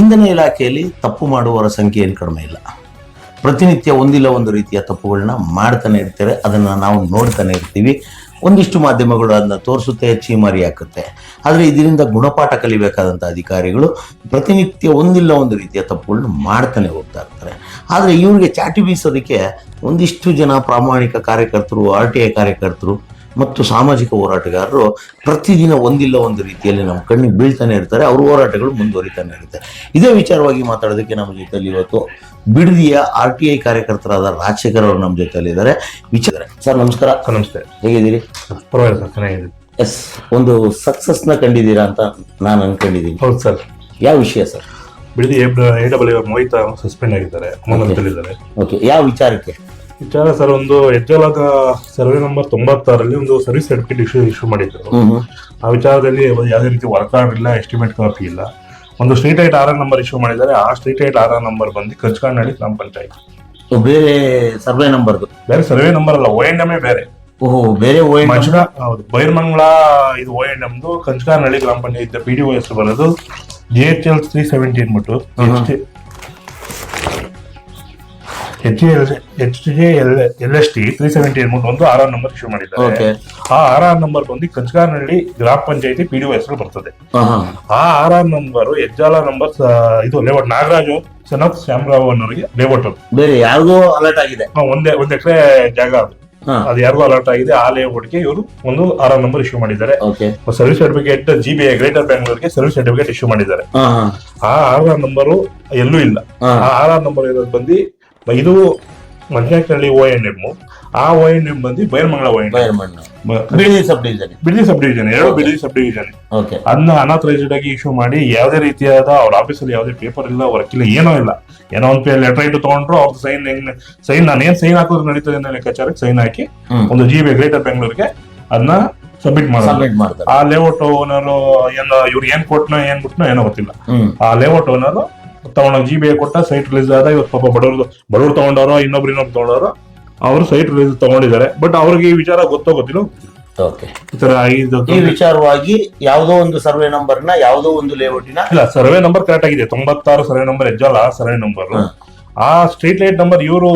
ಇಂಧನ ಇಲಾಖೆಯಲ್ಲಿ ತಪ್ಪು ಮಾಡುವವರ ಸಂಖ್ಯೆ ಏನು ಕಡಿಮೆ ಇಲ್ಲ. ಪ್ರತಿನಿತ್ಯ ಒಂದಿಲ್ಲ ಒಂದು ರೀತಿಯ ತಪ್ಪುಗಳನ್ನ ಮಾಡ್ತಾನೆ ಇರ್ತಾರೆ, ಅದನ್ನು ನಾವು ನೋಡ್ತಾನೆ ಇರ್ತೀವಿ. ಒಂದಿಷ್ಟು ಮಾಧ್ಯಮಗಳು ಅದನ್ನ ತೋರಿಸುತ್ತೆ ಚೀಮಾರಿ ಹಾಕುತ್ತೆ. ಆದರೆ ಇದರಿಂದ ಗುಣಪಾಠ ಕಲಿಬೇಕಾದಂಥ ಅಧಿಕಾರಿಗಳು ಪ್ರತಿನಿತ್ಯ ಒಂದಿಲ್ಲ ಒಂದು ರೀತಿಯ ತಪ್ಪುಗಳನ್ನ ಮಾಡ್ತಾನೆ ಹೋಗ್ತಾ ಇರ್ತಾರೆ. ಆದರೆ ಇವರಿಗೆ ಚಾಟಿ ಬೀಸೋದಕ್ಕೆ ಒಂದಿಷ್ಟು ಜನ ಪ್ರಾಮಾಣಿಕ ಕಾರ್ಯಕರ್ತರು, ಆರ್ ಟಿ ಐ ಕಾರ್ಯಕರ್ತರು ಮತ್ತು ಸಾಮಾಜಿಕ ಹೋರಾಟಗಾರರು ಪ್ರತಿದಿನ ಒಂದಿಲ್ಲ ಒಂದು ರೀತಿಯಲ್ಲಿ ನಮ್ಮ ಕಣ್ಣಿಗೆ ಬೀಳ್ತಾನೆ ಇರ್ತಾರೆ ಅವ್ರ ಹೋರಾಟಗಳು ಮುಂದುವರಿತಾನೆ ಇರುತ್ತೆ. ಇದೇ ವಿಚಾರವಾಗಿ ಮಾತಾಡೋದಕ್ಕೆ ನಮ್ಮ ಜೊತೆಯಲ್ಲಿ ಇವತ್ತು ಬಿಡದಿಯ ಆರ್ ಟಿ ಐ ಕಾರ್ಯಕರ್ತರಾದ ರಾಜಶೇಖರ್ ಅವರು ನಮ್ಮ ಜೊತೆಯಲ್ಲಿ ಇದ್ದಾರೆ. ವಿಚಾರ ಸರ್ ನಮಸ್ಕಾರ. ನಮಸ್ತೆ. ಹೇಗಿದ್ದೀರಿ? ಪರವಾಗಿಲ್ಲ ಸರ್ ಚೆನ್ನಾಗಿದೆ ಎಸ್ ಒಂದು ಸಕ್ಸಸ್ನ ಕಂಡಿದ್ದೀರಾ ಅಂತ ನಾನು ಅನ್ಕೊಂಡಿದ್ದೀನಿ. ಹೌದು ಸರ್. ಯಾವ ವಿಷಯ sir? Bidadi A W Mohita suspend ಆಗಿದ್ದಾರೆ ಓಕೆ ಯಾವ ವಿಚಾರಕ್ಕೆ? ವಿಚಾರ ಸರ್ ಒಂದು ಹೆಜ್ಜಾಲದ ಸರ್ವೆ ನಂಬರ್ ತೊಂಬತ್ತಾರಲ್ಲಿ ಒಂದು ಸರ್ವಿಸ್ ಸರ್ಟಿಫಿಕೇಟ್ ಇಶ್ಯೂ ಇಶ್ಯೂ ಮಾಡಿದ್ರು. ಆ ವಿಚಾರದಲ್ಲಿ ಯಾವುದೇ ರೀತಿ ವರ್ಕ್ ಆರ್ಡರ್ ಇಲ್ಲ ಎಸ್ಟಿಮೇಟ್ ಕಾಪಿ ಇಲ್ಲ. ಒಂದು street light R R number issue ಮಾಡಿದ್ದಾರೆ. ಆ street light R R number ಬಂದು ಕಚ್ಕಾಂಡಳ್ಳಿ ಗ್ರಾಮ ಪಂಚಾಯತ್. ಬೇರೆ ಸರ್ವೆ ನಂಬರ್ ಬೇರೆ ಸರ್ವೆ ನಂಬರ್ ಅಲ್ಲ ಓ ಎನ್ ಎಂ ಬೇರೆ. ಓಹೋ ಬೇರೆ ಓ ಎನ್ ಹೌದು. ಬೈರ್ಮಂಗ್ಲ ಇದು ಓ ಎನ್ ಎಮ್ದು ಕಂಚಕಾನಹಳ್ಳಿ ಗ್ರಾಮ ಪಂಚಾಯತ್ ಪಿ ಡಿ ಓ ಹೆಸರು ಬರೋದು. G H L three seventy ಅಂದ್ಬಿಟ್ಟು H H J L L S T three seventy ಒಂದು ಆರ್ ಆರ್ ನಂಬರ್ ಇಶ್ಯೂ ಮಾಡಿದ್ದಾರೆ. ಓಕೆ ಆ ಆರ್ ಆರ್ ನಂಬರ್ ಬಂದು ಕಂಚಕಾನಹಳ್ಳಿ ಗ್ರಾಮ ಪಂಚಾಯತಿ ಪಿ ಡಿ ಹೆಸರು ಬರ್ತದೆ. ಆ R R number Hejjala number ಇದು ಲೇಔಟ್ ನಾಗರಾಜು ಸನತ್ ಶ್ಯಾಮರಾವ್ ಅನ್ನೋರಿಗೆ ಲೇಔಟ್ ಅದು. ಬೇರೆ ಯಾರಿಗೂ ಅಲರ್ಟ್ ಆಗಿದೆ? ಹಾ, ಒಂದೇ ಒಂದ್ ಎಕರೆ ಜಾಗ ಅದು. ಹಾ. ಅದು ಯಾರಿಗೂ ಅಲರ್ಟ್ ಆಗಿದೆ ಆ ಲೇಔಟ್ಗೆ ಇವರು ಒಂದು ಆರ್ ಆರ್ ನಂಬರ್ ಇಶ್ಯೂ ಮಾಡಿದ್ದಾರೆ. Okay service certificate G B I greater ಬ್ಯಾಂಗ್ಳೂರ್ಗೆ service certificate issue ಮಾಡಿದ್ದಾರೆ. ಹಾ ಹಾ. ಆ ಆರ್ ಆರ್ ನಂಬರು ಎಲ್ಲೂ ಇಲ್ಲ. ಹಾ. ಆ ಆರ್ ಆರ್ ನಂಬರ್ ಇರೋದು ಬಂದು ಇದು ಮಂಜಾಕಳ್ಳಿ ಓ ಎನ್ ಎಂ ಆ ಓ ಎನ್ ಎಂ ಬಂದು ಬೈರ್ಮಂಗಳ ಓ ಎನ್ ಬಿಳಿ sub division Bidadi sub division ಎರಡು ಬಿಡದಿ ಸಬ್ ಡಿವಿಷನ್ ಅದನ್ನ ಅನಾಥರೈಸ್ಡ್ ಆಗಿ ಇಶ್ಯೂ ಮಾಡಿ ಯಾವುದೇ ರೀತಿಯಾದ ಅವ್ರ ಆಫೀಸಲ್ಲಿ ಯಾವುದೇ ಪೇಪರ್ ಇಲ್ಲ ವರ್ಕ್ ಇಲ್ಲ ಏನೋ ಇಲ್ಲ. ಏನೋ ಒಂದು ಲೆಟರ್ ಇಟ್ಟು ತಗೊಂಡ್ರು ಅವ್ರ ಸೈನ್ ಹೆಂಗ್ ಸೈನ್ ನಾನು ಏನ್ ಸೈನ್ ಹಾಕೋದು ನಡೀತದೆ ಅನ್ನೋ ಲೆಕ್ಕಾಚಾರಕ್ಕೆ ಸೈನ್ ಹಾಕಿ ಒಂದು ಜಿ ಬಿ ಗ್ರೇಟರ್ ಬೆಂಗಳೂರಿಗೆ ಅದನ್ನ ಸಬ್ಮಿಟ್ ಮಾಡ್ತಾರೆ. ಆ ಲೇಔಟ್ ಓನರ್ ಏನೋ ಇವ್ರು ಏನ್ ಕೊಟ್ನೋ ಏನ್ ಬಿಟ್ನೋ ಏನೋ ಗೊತ್ತಿಲ್ಲ. ಆ ಲೇಔಟ್ ಓನರ್ ತಗೊಂಡೋಗಿ ಜಿ ಬಿ ಕೊಟ್ಟ ಸೈಟ್ ರಿಲೀಸ್ ಆದ ಇವತ್ತು ಪಾಪ ಬಡವರು ಬಡವರು ತಗೊಂಡವ್ರು ಇನ್ನೊಬ್ರು ಇನ್ನೊಬ್ರು ತಗೊಂಡವ್ರು ಅವರು ಸೈಟ್ ರಿಲೀಸ್ ತಗೊಂಡಿದ್ದಾರೆ. ಬಟ್ ಅವ್ರಿಗೆ ಈ ವಿಚಾರ ಗೊತ್ತೋ ಗೊತ್ತಿಲ್ಲ? ಓಕೆ ಈ ವಿಚಾರವಾಗಿ ಯಾವುದೋ ಒಂದು ಸರ್ವೆ ನಂಬರ್ನ ಯಾವುದೋ ಒಂದು ಲೇಔಟಿನ ಇಲ್ಲ ಸರ್ವೆ ನಂಬರ್ ಕರೆಕ್ಟ್ ಆಗಿದೆ. ತೊಂಬತ್ತಾರು ಸರ್ವೆ ನಂಬರ್ ಆ ಸರ್ವೆ ನಂಬರ್ ಆ ಸ್ಟ್ರೀಟ್ ಲೈಟ್ ನಂಬರ್ ಇವರು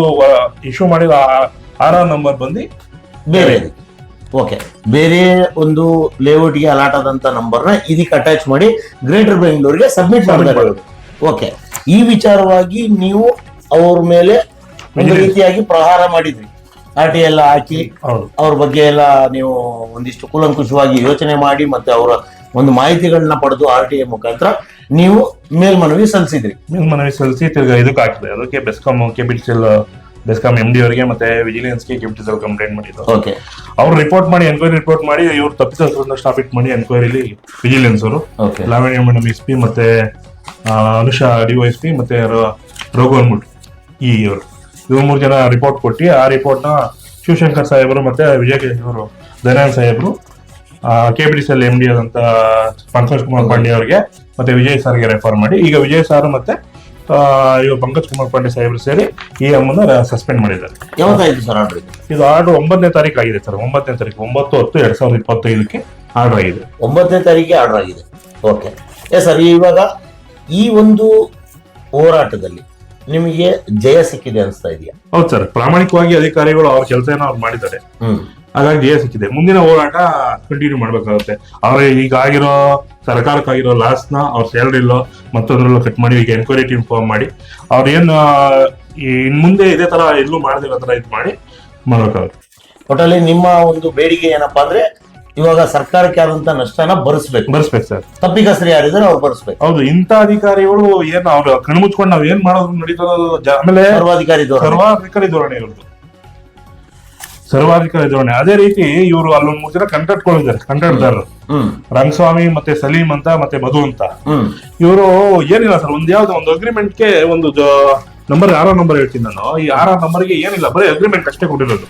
ಇಶ್ಯೂ ಮಾಡಿದ ಆರ್ ಆರ್ ನಂಬರ್ ಬಂದು ಬೇರೆ. ಓಕೆ ಬೇರೆ ಒಂದು ಲೇಔಟ್ಗೆ ಅಲಾಟ್ ಆದಂತ ನಂಬರ್ನ ಇದಕ್ಕೆ ಅಟ್ಯಾಚ್ ಮಾಡಿ ಗ್ರೇಟರ್ ಬೆಂಗಳೂರಿಗೆ ಸಬ್ಮಿಟ್ ಮಾಡಬೇಕು ಓಕೆ ಈ ವಿಚಾರವಾಗಿ ನೀವು ಅವ್ರ ಮೇಲೆ ಒಂದು ರೀತಿಯಾಗಿ ಪ್ರಹಾರ ಮಾಡಿದ್ರಿ. ಆಟಿ ಟಿ ಎಲ್ಲ ಹಾಕಿ ಅವ್ರ ಬಗ್ಗೆ ಎಲ್ಲ ನೀವು ಒಂದಿಷ್ಟು ಕೂಲಂಕುಷವಾಗಿ ಯೋಚನೆ ಮಾಡಿ ಮತ್ತೆ ಅವರ ಒಂದು ಮಾಹಿತಿಗಳನ್ನ ಪಡೆದು ಆರ್ ಟಿ ಐ ಮುಖಾಂತರ ನೀವು ಮೇಲ್ಮನವಿ ಸಲ್ಲಿಸಿದ್ರಿ. ಮೇಲ್ಮನವಿ ಸಲ್ಲಿಸಿ ತಿರ್ಗಾ ಇದಕ್ಕೆ ಹಾಕಿದೆ ಅದಕ್ಕೆ ಬೆಸ್ಕಾಂ ಕೆಪಿಟಿಸಲ್ ಬೆಸ್ಕಾಂ ಎಂ ಡಿ ಅವರಿಗೆ ಮತ್ತೆ ವಿಜಿಲೆನ್ಸ್ಗೆ ಕೆಪಿಟಿಸಲ್ ಕಂಪ್ಲೇಂಟ್ ಮಾಡಿದ್ರು ಓಕೆ. ಅವ್ರು ರಿಪೋರ್ಟ್ ಮಾಡಿ ಎನ್ಕ್ವೈರಿ ರಿಪೋರ್ಟ್ ಮಾಡಿ ಇವ್ರು ತಪ್ಪಿತಸ್ಥರನ್ನ ಇಟ್ ಮಾಡಿ ಎನ್ಕ್ವೈರಿಲಿ ವಿಜಿಲೆನ್ಸ್ ಅವರು. Okay. Lavanya madam S P ಮತ್ತೆ ಅನುಷಾ ಡಿ ಎಸ್ ಪಿ ಮತ್ತೆ ರಘುವನ್ಮುಟ್ ರಘು ಅನ್ಬಿಟ್ಟು ಈ ಇವರು. ಇವ್ರು ಮೂರು ಜನ ರಿಪೋರ್ಟ್ ಕೊಟ್ಟು ಆ ರಿಪೋರ್ಟ್ನ ಶಿವಶಂಕರ್ ಸಾಹೇಬರು ಮತ್ತೆ ವಿಜಯ ಇವರು ದಯಾನಂದ್ ಸಾಹೇಬರು K P D C L M D ಆದಂತ ಪಂಕಜ್ ಕುಮಾರ್ ಪಾಂಡೆ ಅವರಿಗೆ ಮತ್ತೆ ವಿಜಯ್ ಸರ್ಗೆ ರೆಫರ್ ಮಾಡಿ. ಈಗ ವಿಜಯ್ ಸಾರ್ ಮತ್ತೆ ಇವರು ಪಂಕಜ್ ಕುಮಾರ್ ಪಾಂಡೆ ಸಾಹೇಬರು ಸೇರಿ ಈ ಅಮ್ಮನ್ನ ಸಸ್ಪೆಂಡ್ ಮಾಡಿದ್ದಾರೆ. ಯಾವತ್ತಾಯ್ತು ಸರ್ ಆರ್ಡರ್ ಇದು? ಆರ್ಡರ್ ಒಂಬತ್ತನೇ ತಾರೀಕು ಆಗಿದೆ ಸರ್ ಒಂಬತ್ತನೇ ತಾರೀಕು ಒಂಬತ್ತು ಹತ್ತು ಎರಡ್ ಸಾವಿರದ ಇಪ್ಪತ್ತೈದಕ್ಕೆ ಆರ್ಡರ್ ಆಗಿದೆ. ಒಂಬತ್ತನೇ ತಾರೀಕಿಗೆ ಆರ್ಡರ್ ಆಗಿದೆ. ಓಕೆ ಸರ್ ಇವಾಗ ಈ ಒಂದು ಹೋರಾಟದಲ್ಲಿ ನಿಮಗೆ ಜಯ ಸಿಕ್ಕಿದೆ ಅನಿಸ್ತಾ ಇದೆಯಾ? ಹೌದು ಸರ್ ಪ್ರಾಮಾಣಿಕವಾಗಿ ಅಧಿಕಾರಿಗಳು ಅವ್ರ ಕೆಲಸ ಏನೋ ಅವ್ರು ಮಾಡಿದ್ದಾರೆ. ಹಾಗಾಗಿ ಜಯ ಸಿಕ್ಕಿದೆ. ಮುಂದಿನ ಹೋರಾಟ ಕಂಟಿನ್ಯೂ ಮಾಡ್ಬೇಕಾಗುತ್ತೆ. ಅವ್ರ ಈಗ ಆಗಿರೋ ಸರ್ಕಾರಕ್ಕಾಗಿರೋ ಲಾಸ್ನ ಅವ್ರ ಸ್ಯಾಲರಿ ಇಲ್ಲೋ ಮತ್ತೊಂದ್ರಲ್ಲೋ ಕಟ್ ಮಾಡಿ ಈಗ ಎನ್ಕ್ವೈರಿ ಟೀಮ್ ಫಾರ್ಮ್ ಮಾಡಿ ಅವ್ರ ಏನ್ ಆ, ಇನ್ ಮುಂದೆ ಇದೇ ತರ ಎಲ್ಲೂ ಮಾಡದಿರೋ ತರ ಇದು ಮಾಡಿ ಮಾಡ್ಬೇಕಾಗುತ್ತೆ. ಒಟ್ಟಲ್ಲಿ ನಿಮ್ಮ ಒಂದು ಬೇಡಿಕೆ ಏನಪ್ಪಾ ಅಂದ್ರೆ ಇವಾಗ ಸರ್ಕಾರಕ್ಕೆ ಆದಂತ ನಷ್ಟನ ಭರಿಸ್ಬೇಕು ಬರ್ಸ್ಬೇಕು ಸರ್. ತಪ್ಪಿಕಸ್ರು ಯಾರಿದ್ರೆ ಅವ್ರು ಭರಿಸ್ಬೇಕು ಹೌದು ಇಂಥ ಅಧಿಕಾರಿಗಳು ಏನ್ ಅವ್ರು ಕಣ್ಮುಚ್ಕೊಂಡು ನಾವ್ ಏನ್ ಮಾಡೋದು ನಡೀತದ ಆಮೇಲೆ ಸರ್ವಾಧಿಕಾರಿ ಧೋರಣೆ. ಸರ್ವಾಧಿಕಾರಿ ಧೋರಣೆ ಇರೋದು. ಸರ್ವಾಧಿಕಾರಿ ಧೋರಣೆ. ಅದೇ ರೀತಿ ಇವರು ಅಲ್ಲೊಂದ್ ಮೂರ್ ಜನ ಕಂಟ್ರಾಕ್ಟ್ದಾರರು ಹ್ಮ್ ರಂಗಸ್ವಾಮಿ ಮತ್ತೆ ಸಲೀಂ ಅಂತ ಮತ್ತೆ ಮಧು ಅಂತ. ಹ್ಮ್. ಇವರು ಏನಿಲ್ಲ ಸರ್ ಒಂದ್ ಯಾವ್ದು ಒಂದು ಅಗ್ರಿಮೆಂಟ್ಗೆ ಒಂದು ನಂಬರ್ ಆರೋ ನಂಬರ್ ಹೇಳ್ತೀನಿ ನಾನು. ಈ ಆರ್ ಆರ್ ನಂಬರ್ಗೆ ಏನಿಲ್ಲ ಬರೀ ಅಗ್ರಿಮೆಂಟ್ ಅಷ್ಟೇ ಕೊಟ್ಟಿರೋದು.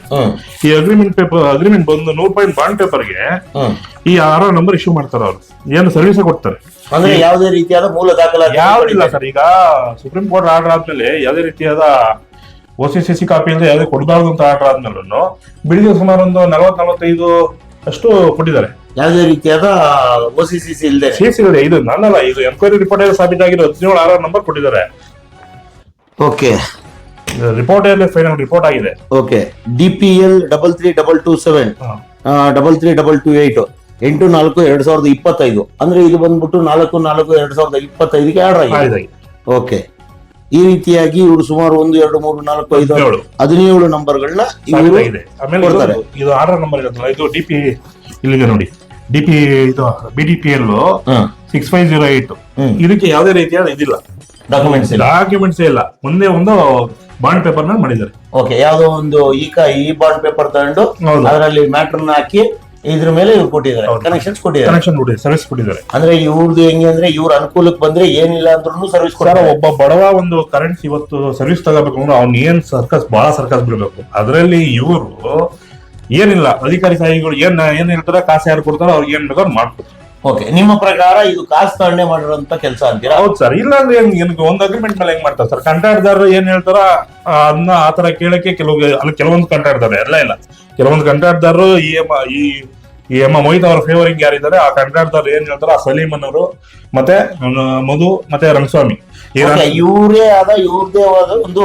ಈ ಅಗ್ರಿಮೆಂಟ್ ಪೇಪರ್ ಅಗ್ರಿಮೆಂಟ್ ಬಂದು ನೂರು ಪಾಯಿಂಟ್ ಬಾಂಡ್ ಪೇಪರ್ಗೆ ಈ ಆರ್ ಆರ್ ನಂಬರ್ ಇಶ್ಯೂ ಮಾಡ್ತಾರೆ ಅವರು. ಏನು ಸರ್ವಿಸ್ ಕೊಡ್ತಾರೆ. ಅಂದ್ರೆ ಯಾವುದೇ ರೀತಿಯಾದ ಮೂಲ ದಾಖಲಾತಿ ಯಾವ್ದಿಲ್ಲ ಸರ್ ಈಗ ಸುಪ್ರೀಂ ಕೋರ್ಟ್ ಆರ್ಡರ್ ಆದ್ಮೇಲೆ ಯಾವುದೇ ರೀತಿಯಾದ ಸಿ ಸಿ ಸಿ ಕಾಪಿ ಅಂದ್ರೆ ಯಾವುದೇ ಕೊಡಬಾರ್ದು ಅಂತ ಆರ್ಡರ್ ಆದ್ಮೇಲೂ ಬಿಡಿಗೆ ಸುಮಾರು ಒಂದು ನಲವತ್ ನಲವತ್ತೈದು ಅಷ್ಟು ಕೊಟ್ಟಿದ್ದಾರೆ. ಯಾವುದೇ ರೀತಿಯಾದ ಒ ಸಿ ಸಿ ಸಿ ಇಲ್ಲದೆ ಸಿ ಸಿ ಇದು ನನ್ನಲ್ಲ ಇದು ಎನ್ಕ್ವೈರಿ ರಿಪೋರ್ಟ್ ಸಾಬೀತಾಗಿರೋ ಹದಿನೇಳು ಆರ್ ನಂಬರ್ ಕೊಟ್ಟಿದ್ದಾರೆ. ಓಕೆ ರಿಪೋರ್ಟ್ ಅಲ್ಲಿ ಫೈನಲ್ ರಿಪೋರ್ಟ್ ಆಗಿದೆ. Okay D P L double three double two seven double three double two eight ಎಂಟು ನಾಲ್ಕು ಎರಡ್ ಸಾವಿರದ ಇಪ್ಪತ್ತೈದು. ಅಂದ್ರೆ ಇದು ಬಂದ್ಬಿಟ್ಟು ನಾಲ್ಕು ನಾಲ್ಕು ಎರಡ್ ಸಾವಿರದ ಇಪ್ಪತ್ತೈದಕ್ಕೆ ಆರ್ಡರ್ ಆಗಿದೆ. ಓಕೆ ಈ ರೀತಿಯಾಗಿ ಇವರು ಸುಮಾರು ಒಂದು ಎರಡು ಮೂರು ನಾಲ್ಕು ಐದು ಏಳು ಹದಿನೇಳು. ನಂಬರ್ಗಳನ್ನ ಇವರು ಆಮೇಲೆ ಇದು- ಕೊಡ್ತಾರೆ. ಇದು ಆರ್ಡರ್ ನಂಬರ್ ಇರುತ್ತಲ್ಲ ಇದು ಡಿ ಪಿ ಇಲ್ಲಿದೆ ನೋಡಿ. ಡಿ ಪಿ ಇದು B D P L six five zero eight ಇದಕ್ಕೆ ಯಾವುದೇ ರೀತಿಯಾದ ಇದಿಲ್ಲ. ಡಾಕ್ಯುಮೆಂಟ್ಸ್ ಇಲ್ಲ. ಡಾಕ್ಯುಮೆಂಟ್ಸ್ ಇಲ್ಲ. ಒಂದೇ ಒಂದು ಬಾಂಡ್ ಪೇಪರ್ನ ಮಾಡಿದ್ದಾರೆ. ಓಕೆ ಯಾವುದೋ ಒಂದು ಈ ಕ ಈ ಬಾಂಡ್ ಪೇಪರ್ ತಗೊಂಡು ಹೌದು. ಅದರಲ್ಲಿ ಮ್ಯಾಟರ್ ಹಾಕಿ ಇದ್ರ ಮೇಲೆ ಇವ್ರು ಕೊಟ್ಟಿದ್ದಾರೆ. ಹೌದು. ಕನೆಕ್ಷನ್ಸ್ ಕೊಟ್ಟಿದ್ದಾರೆ. ಕನೆಕ್ಷನ್ ಕೊಟ್ಟಿದ್ದಾರೆ ಸರ್ವಿಸ್ ಕೊಟ್ಟಿದ್ದಾರೆ. ಅಂದ್ರೆ ಇವ್ರದ್ದು ಹೆಂಗೆ ಅಂದ್ರೆ ಇವ್ರ ಅನುಕೂಲಕ್ಕೆ ಬಂದ್ರೆ ಏನಿಲ್ಲ ಅಂದ್ರೂ ಸರ್ವಿಸ್ ಸರ್ ಕೊಡ್ತಾರೆ. ಒಬ್ಬ ಬಡವ ಒಂದು ಕರೆಂಟ್ ಇವತ್ತು ಸರ್ವಿಸ್ ತಗೋಬೇಕು ಅಂದ್ರೆ ಅವ್ನ ಏನ್ ಸರ್ಕಸ್ ಬಹಳ ಸರ್ಕಸ್ ಬಿಡಬೇಕು. ಅದರಲ್ಲಿ ಇವರು ಏನಿಲ್ಲ. ಅಧಿಕಾರಿ ಸಾಹಿಗಳು ಏನ್ ಏನ್ ಹೇಳ್ತಾರೆ ಕಾಸು ಯಾರು ಕೊಡ್ತಾರೋ ಅವ್ರಿಗೆ ಏನ್ ಬೇಕಾದ್ರೂ ಮಾಡ್ಕೊಡ್ತಾರೆ. ಓಕೆ ನಿಮ್ಮ ಪ್ರಕಾರ ಇದು ಕಾಸು ತಗೊಂಡೆ ಮಾಡಿರುವಂತ ಕೆಲಸ ಅಂತೀರಾ? ಹೌದು ಸರ್ ಇಲ್ಲ ಅಂದ್ರೆ ಏನ್ ಒಂದ್ ಅಗ್ರಿಮೆಂಟ್ ಮೇಲೆ ಹೆಂಗ್ ಮಾಡ್ತಾರೆ ಸರ್ ಕಂಟ್ರಾಕ್ಟ್ದಾರರು ಏನ್ ಹೇಳ್ತಾರ ಆ, ಅದನ್ನ ಆತರ ಕೇಳಕ್ಕೆ ಕೆಲವು ಅಲ್ಲಿ ಕೆಲವೊಂದು ಕಂಟ್ರಾಕ್ಟ್ದಾರ ಎಲ್ಲ ಇಲ್ಲ. ಕೆಲವೊಂದು ಕಂಟ್ರಾಕ್ಟ್ದಾರರು ಈ ಎಮ್ಮ ಈ ಈ ಎಮ್ಮ ಮೊಹಿತ್ ಅವರ ಫೇವರಿಂಗ್ ಯಾರಿದ್ದಾರೆ ಆ ಕಂಟ್ರಾಕ್ಟ್ದಾರರು ಏನ್ ಹೇಳ್ತಾರ ಆ ಸಲೀಮ್ ಅನ್ನೋರು ಮತ್ತೆ ಮಧು ಮತ್ತೆ ರಂಗಸ್ವಾಮಿ. ಇವರೇ ಆದ ಇವ್ರದೇ ಆದ ಒಂದು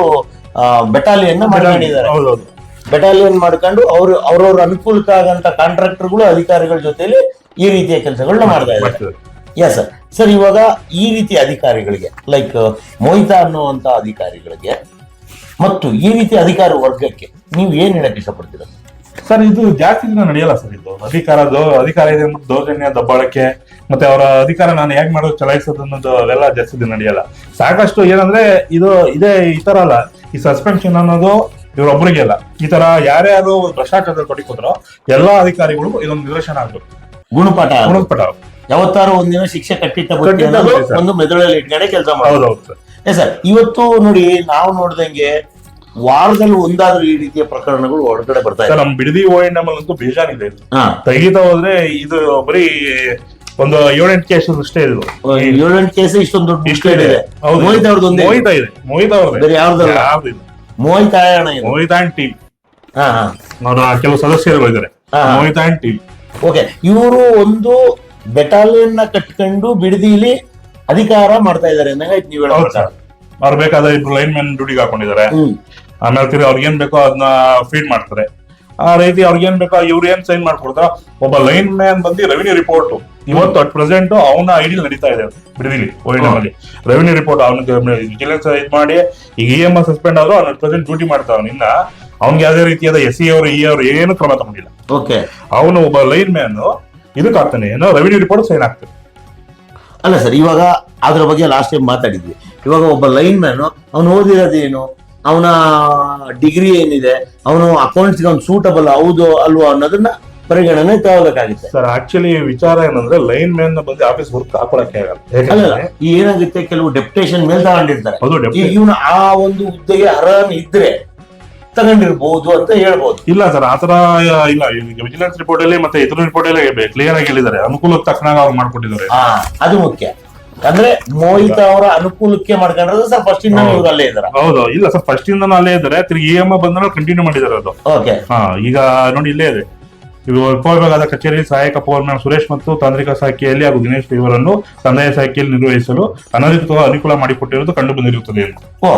ಬೆಟಾಲಿಯನ್ ಮಾಡ್ಕೊಂಡಿದ್ದಾರೆ. ಹೌದೌದು ಬೆಟಾಲಿಯನ್ ಮಾಡ್ಕೊಂಡು ಅವ್ರು ಅವ್ರವ್ರ ಅನುಕೂಲಕ್ಕಾಗಂತ ಕಾಂಟ್ರಾಕ್ಟರ್ಗಳು ಅಧಿಕಾರಿಗಳ ಜೊತೆಲಿ ಈ ರೀತಿಯ ಕೆಲಸಗಳನ್ನ ಮಾಡ್ತಾ ಇದ್ದಾರೆ. ಎಸ್ ಸರ್ ಸರ್ ಇವಾಗ ಈ ರೀತಿ ಅಧಿಕಾರಿಗಳಿಗೆ ಲೈಕ್ ಮೋಹಿತಾ ಅನ್ನುವಂತ ಅಧಿಕಾರಿಗಳಿಗೆ ಮತ್ತು ಈ ರೀತಿ ಅಧಿಕಾರ ವರ್ಗಕ್ಕೆ ನೀವು ಏನ್ ಹೇಳಕ್ ಇಷ್ಟಪಡ್ತೀರಾ? ಸರ್ ಇದು ಜಾಸ್ತಿ ದಿನ ನಡೆಯಲ್ಲ ಸರ್ ಇದು. ಅಧಿಕಾರ ದೌ- ಅಧಿಕಾರ ಇದೆ ಅಂದ್ಬಿಟ್ಟು ದೌರ್ಜನ್ಯ ದಬ್ಬಾಳಕೆ ಮತ್ತೆ ಅವರ ಅಧಿಕಾರ ನಾನು ಹೇಗೆ ಮಾಡೋದು ಚಲಾಯಿಸೋದು ಅನ್ನೋದು ಅವೆಲ್ಲ ಜಾಸ್ತಿ ದಿನ ನಡೆಯಲ್ಲ. ಸಾಕಷ್ಟು ಏನಂದ್ರೆ ಇದು ಇದೇ ಈ ತರ ಅಲ್ಲ. ಈ ಸಸ್ಪೆನ್ಷನ್ ಅನ್ನೋದು ಇವರೊಬ್ಬರಿಗೆ ಅಲ್ಲ ಈ ತರ ಯಾರ್ಯಾರು ಭ್ರಷ್ಟಾಚಾರದಲ್ಲಿ ತೊಡಗಿದ್ರು ಎಲ್ಲಾ ಅಧಿಕಾರಿಗಳು ಇದೊಂದು ನಿದರ್ಶನ ಆಗ್ಬೇಕು. ಗುಣಪಾಠ ಗುಣಪಾಠ ಯಾವತ್ತಾರು ಒಂದಿನ ಶಿಕ್ಷೆ ಕಟ್ಟಿಟ್ಟ ಬುತ್ತಿ ಖಂಡಿತ ಅನ್ನೋದು ಬರುತ್ತೆ ಸರ್. ಒಂದು ಮೆದುಳಲ್ಲಿ ಇಟ್ಕೊಂಡೆ ಕೆಲಸ ಮಾಡೋದು ಹೌದೌದು ಸರ್. ಇವತ್ತು ನೋಡಿ ನಾವು ನೋಡ್ದಂಗೆ ವಾರದಲ್ಲಿ ಒಂದಾದ್ರೂ ಈ ರೀತಿಯ ಪ್ರಕರಣಗಳು ಹೊರಗಡೆ ಬರ್ತಾ ಸರ್ ಇದೆ. ನಮ್ ಬಿಡದಿ ಓ ಎನ್ ಅಂತೂ ಬೇಜಾನಿದೆ ಹಾ. ತೆಗಿತಾ ಹೋದ್ರೆ ಇದು ಬರೀ ಒಂದು ಏಳೆಂಟು ಕೇಸ್ ಅಷ್ಟೇ ಇದು. ಏಳೆಂಟು ಕೇಸ್ ಇಷ್ಟೊಂದು ದೊಡ್ಡ ಇಷ್ಟೇ ಮುಷ್ಕರ ಇದೆ. ಹೌದು. ಮೋಹಿತ್ ಅವ್ರದ್ದು ಒಂದೇ ಮೋಹಿತ ಇದೆ. ಮೋಹಿತ ಅವ್ರದ್ದು. ಬೇರೆ ಇಲ್ಲ. ಮೋಹಿತ್ ಆಯಣ ಇದು. Mohit and team. ಹಾ ಹಾ. ಅವರ ಕೆಲವು ಸದಸ್ಯರು ಇದ್ದಾರೆ ಹಾ. ಮೋಹಿತ ಅಂಡ್ ಟೀಮ್. ಓಕೆ ಇವರು ಒಂದು ಬೆಟಾಲಿಯನ್ನ ಕಟ್ಕೊಂಡು ಬಿಡದಿಲಿ ಅಧಿಕಾರ ಮಾಡ್ತಾ ಇದ್ದಾರೆ ನೀವು ಹೌದು. ಸರ್ ಅವ್ರು ಬೇಕಾದ ಇಬ್ರು ಲೈನ್ ಮ್ಯಾನ್ ಡ್ಯೂಟಿಗೆ ಹಾಕೊಂಡಿದ್ದಾರೆ ಆಮೇಲೆ ತಿರ್ಗಿ ಅವ್ರಿಗೆ ಏನ್ ಬೇಕೋ ಅದನ್ನ ಫೀಡ್ ಮಾಡ್ತಾರೆ ಆ ರೀತಿ ಅವ್ರಿಗೆ ಏನ್ ಬೇಕೋ ಇವ್ರು ಏನ್ ಸೈನ್ ಮಾಡ್ಕೊಡ್ತಾರ ಒಬ್ಬ ಲೈನ್ ಮ್ಯಾನ್ ಬಂದು ರೆವಿನ್ಯೂ ರಿಪೋರ್ಟ್ ಇವತ್ತು ಅಟ್ ಪ್ರೆಸೆಂಟ್ ಅವನ ಐಡಿ ನಡೀತಾ ಇದೆ ಬಿಡದಿಲಿ ಅಲ್ಲಿ ರೆವಿನ್ಯೂ ರಿಪೋರ್ಟ್ ಅವನಿಗೆ ವಿಜಿಲೆನ್ಸ್ ಇದ್ ಮಾಡಿ ಈಗ ಇ ಎಂ ಸಸ್ಪೆಂಡ್ ಆದ್ರೂ ಅವ್ನ ಪ್ರೆಸೆಂಟ್ ಡ್ಯೂಟಿ ಮಾಡ್ತಾವ ಇನ್ನ ಅವ್ನಿಗೆ ಯಾವುದೇ ರೀತಿಯಾದ ಎಸ್ ಸಿ ಅವರು ಇ ಅವರು ಏನು ಕ್ರಮ ತಗೊಂಡಿಲ್ಲ. ಓಕೆ ಅವನು ಒಬ್ಬ ಲೈನ್ ಮ್ಯಾನ್ ಇದಕ್ಕೆ ಆಗ್ತಾನೆ. ಏನೋ ರೆವಿನ್ಯೂ ರಿಪೋರ್ಟ್ ಸೈನ್ ಆಗ್ತಾನೆ ಅಲ್ಲ ಸರ್ ಇವಾಗ ಅದ್ರ ಬಗ್ಗೆ ಲಾಸ್ಟ್ ಟೈಮ್ ಮಾತಾಡಿದ್ವಿ. ಇವಾಗ ಒಬ್ಬ ಲೈನ್ ಮ್ಯಾನ್ ಅವನು ಓದಿರೋದೇನು ಅವನ ಡಿಗ್ರಿ ಏನಿದೆ? ಅವನು ಅಕೌಂಟ್ಸ್ಗೆ ಅವ್ನು ಸೂಟಬಲ್ ಹೌದು ಅಲ್ವಾ ಅನ್ನೋದನ್ನ ಪರಿಗಣನೆ ತಗೋಬೇಕಾಗಿತ್ತು. ಸರ್ ಆಕ್ಚುಲಿ ವಿಚಾರ ಏನಂದ್ರೆ ಲೈನ್ ಮ್ಯಾನ್ ಬಂದು ಆಫೀಸ್ ವರ್ಕ್ ಹಾಕೊಳಕ್ಕೆ ಆಗಲ್ಲ. ಏನಾಗುತ್ತೆ? ಕೆಲವು ಡೆಪ್ಟೇಷನ್ ಮೇಲೆ ತಗೊಂಡಿರ್ತಾರೆ. ಇವನು ಆ ಒಂದು ಹುದ್ದೆಗೆ ಅರ್ಹನ್ ಇದ್ರೆ ತಗೊಂಡಿರ್ಬೋದು ಅಂತ ಹೇಳ್ಬೋದು. ಇಲ್ಲ ಸರ್ ಆತರ ಇಲ್ಲ ವಿಜಿಲೆನ್ಸ್ ರಿಪೋರ್ಟ್ ಅಲ್ಲಿ ಮತ್ತೆ ಇತರ ರಿಪೋರ್ಟ್ ಅಲ್ಲಿ ಕ್ಲಿಯರ್ ಆಗಿ ಹೇಳಿದ್ದಾರೆ. ಅನುಕೂಲಕ್ಕೆ ತಕ್ಕನಾಗ ಅವ್ರು ಮಾಡ್ಕೊಟ್ಟಿದ್ದಾರೆ. ಹಾ ಅದು ಮುಖ್ಯ. ಅಂದ್ರೆ ಮೋಹಿತ ಅವರ ಅನುಕೂಲಕ್ಕೆ ಮಾಡ್ಕೊಂಡ್ರೆ ಸರ್ ಫಸ್ಟ್ ಇಂದ ಇವ್ರು ಅಲ್ಲೇ ಇದ್ದಾರೆ ಹೌದು. ಇಲ್ಲ ಸರ್ ಫಸ್ಟ್ ಇಂದ ಅಲ್ಲೇ ಇದ್ದಾರೆ ತಿರುಗಿ ಇ ಎಂ ಬಂದ್ರೆ ಕಂಟಿನ್ಯೂ ಮಾಡಿದ್ದಾರೆ ಅದು. ಓಕೆ ಹಾ ಈಗ ನೋಡಿ ಇಲ್ಲೇ ಇದೆ. ಇದು ಉಪವಿಭಾಗದ ಕಚೇರಿಯಲ್ಲಿ ಸಹಾಯಕ ಪೌರ್ಣ ಸುರೇಶ್ ಮತ್ತು ತಾಂತ್ರಿಕ ಶಾಖೆಯಲ್ಲಿ ಹಾಗೂ ದಿನೇಶ್ ಇವರನ್ನು ಕಂದಾಯ ಶಾಖೆಯಲ್ಲಿ ನಿರ್ವಹಿಸಲು ಅನಧಿಕೃತ ಅನುಕೂಲ ಮಾಡಿಕೊಟ್ಟಿರುವುದು ಕಂಡು ಬಂದಿರುತ್ತದೆ ಎಂದು. ಓ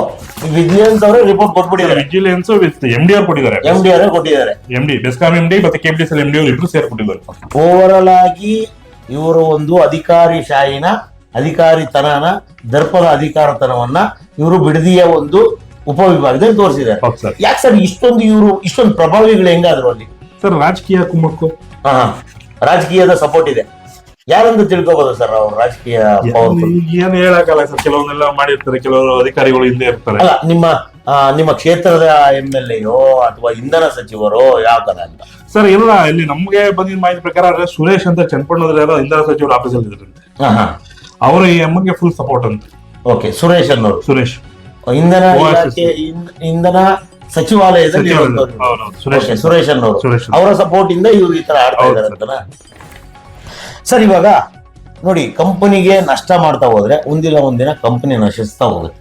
ವಿಜಿಲೆನ್ಸ್ ಅವರು ರಿಪೋರ್ಟ್ ಕೊಟ್ಬಿಟ್ಟಿದ್ದಾರೆ. ವಿಜಿಲೆನ್ಸ್ ವಿತ್ ಎಂ ಡಿ ಅವ್ರು ಕೊಟ್ಟಿದ್ದಾರೆ. ಎಂ ಡಿ ಅವರೇ ಕೊಟ್ಟಿದ್ದಾರೆ. M D BESCOM M D ಮತ್ತೆ ಕೆ ಎಲ್ ಎಂ ಡಿ ಅವರು ಇಬ್ರು ಸೇರಿ ಕೊಟ್ಟಿದ್ದಾರೆ ಓವರಲ್ ಆಗಿ ಇವರು ಒಂದು ಅಧಿಕಾರಿ ಶಾಹಿನ ಅಧಿಕಾರಿತನನ ದರ್ಪದ ಅಧಿಕಾರತನವನ್ನ ಇವರು ಬಿಡದಿಯ ಒಂದು ಉಪವಿಭಾಗದಲ್ಲಿ ತೋರಿಸಿದ್ದಾರೆ. ಯಾಕೆ ಸರ್ ಇಷ್ಟೊಂದು ಇವರು ಇಷ್ಟೊಂದು ಪ್ರಭಾವಿಗಳು ಹೆಂಗಾದ್ರು ಅಲ್ಲಿ? ಸರ್ ರಾಜಕೀಯ ಕುಮ್ಮಕ್ಕು ಹಾ. ರಾಜಕೀಯದ ಸಪೋರ್ಟ್ ಇದೆ. ಯಾರಂತ ತಿಳ್ಕೋಬಹುದು ಸರ್ ಅವ್ರ ರಾಜಕೀಯ ಏನು ಏನ್ ಹೇಳಕ್ಕಲ್ಲ ಸರ್ ಕೆಲವೊಂದೆಲ್ಲ ಮಾಡಿರ್ತಾರೆ ಕೆಲವರು ಅಧಿಕಾರಿಗಳು ಹಿಂದೆ ಇರ್ತಾರೆ. ಅಲ್ಲ ನಿಮ್ಮ ಆ, ನಿಮ್ಮ ಕ್ಷೇತ್ರದ ಎಂ ಎಲ್ ಎಯೋ ಅಥವಾ ಇಂಧನ ಸಚಿವರೋ ಯಾವ ತರ ಅಂತ? ಸರ್ ಇಲ್ಲ ಇಲ್ಲಿ ನಮ್ಗೆ ಬಂದಿದ್ದ ಮಾಹಿತಿ ಪ್ರಕಾರ ಸುರೇಶ್ ಅಂತ ಚನ್ನಪಟ್ಟಣದಲ್ಲಿ ಯಾರೋ ಇಂಧನ ಸಚಿವರು ಆಫೀಸ್ ಅಲ್ಲಿ ಇದ್ರಂತೆ ಅವರು ಈ ಅಮ್ಮಗೆ ಫುಲ್ ಸಪೋರ್ಟ್ ಅಂತ. ಓಕೆ ಸುರೇಶ್ ಅನ್ನೋರು. ಸುರೇಶ್. ಇಂಧನ OSS. ಇಲಾಖೆ ಇನ್- ಇಂಧನ ಸಚಿವಾಲಯದಲ್ಲಿ ಸುರೇಶ್ ಅನ್ನೋರು ಅವರ ಸಪೋರ್ಟ್ ಇಂದ ಇವರು ಈ ತರ ಆಡ್ತಾ ಇದ್ದಾರೆ ಇದಾರೆ ಅಂತನಾ? ಸರ್ ಇವಾಗ ನೋಡಿ ಕಂಪನಿಗೆ ನಷ್ಟ ಮಾಡ್ತಾ ಹೋದ್ರೆ ಒಂದಿಲ್ಲ ಒಂದಿನ ಕಂಪನಿ ನಶಿಸ್ತಾ ಹೋಗುತ್ತೆ.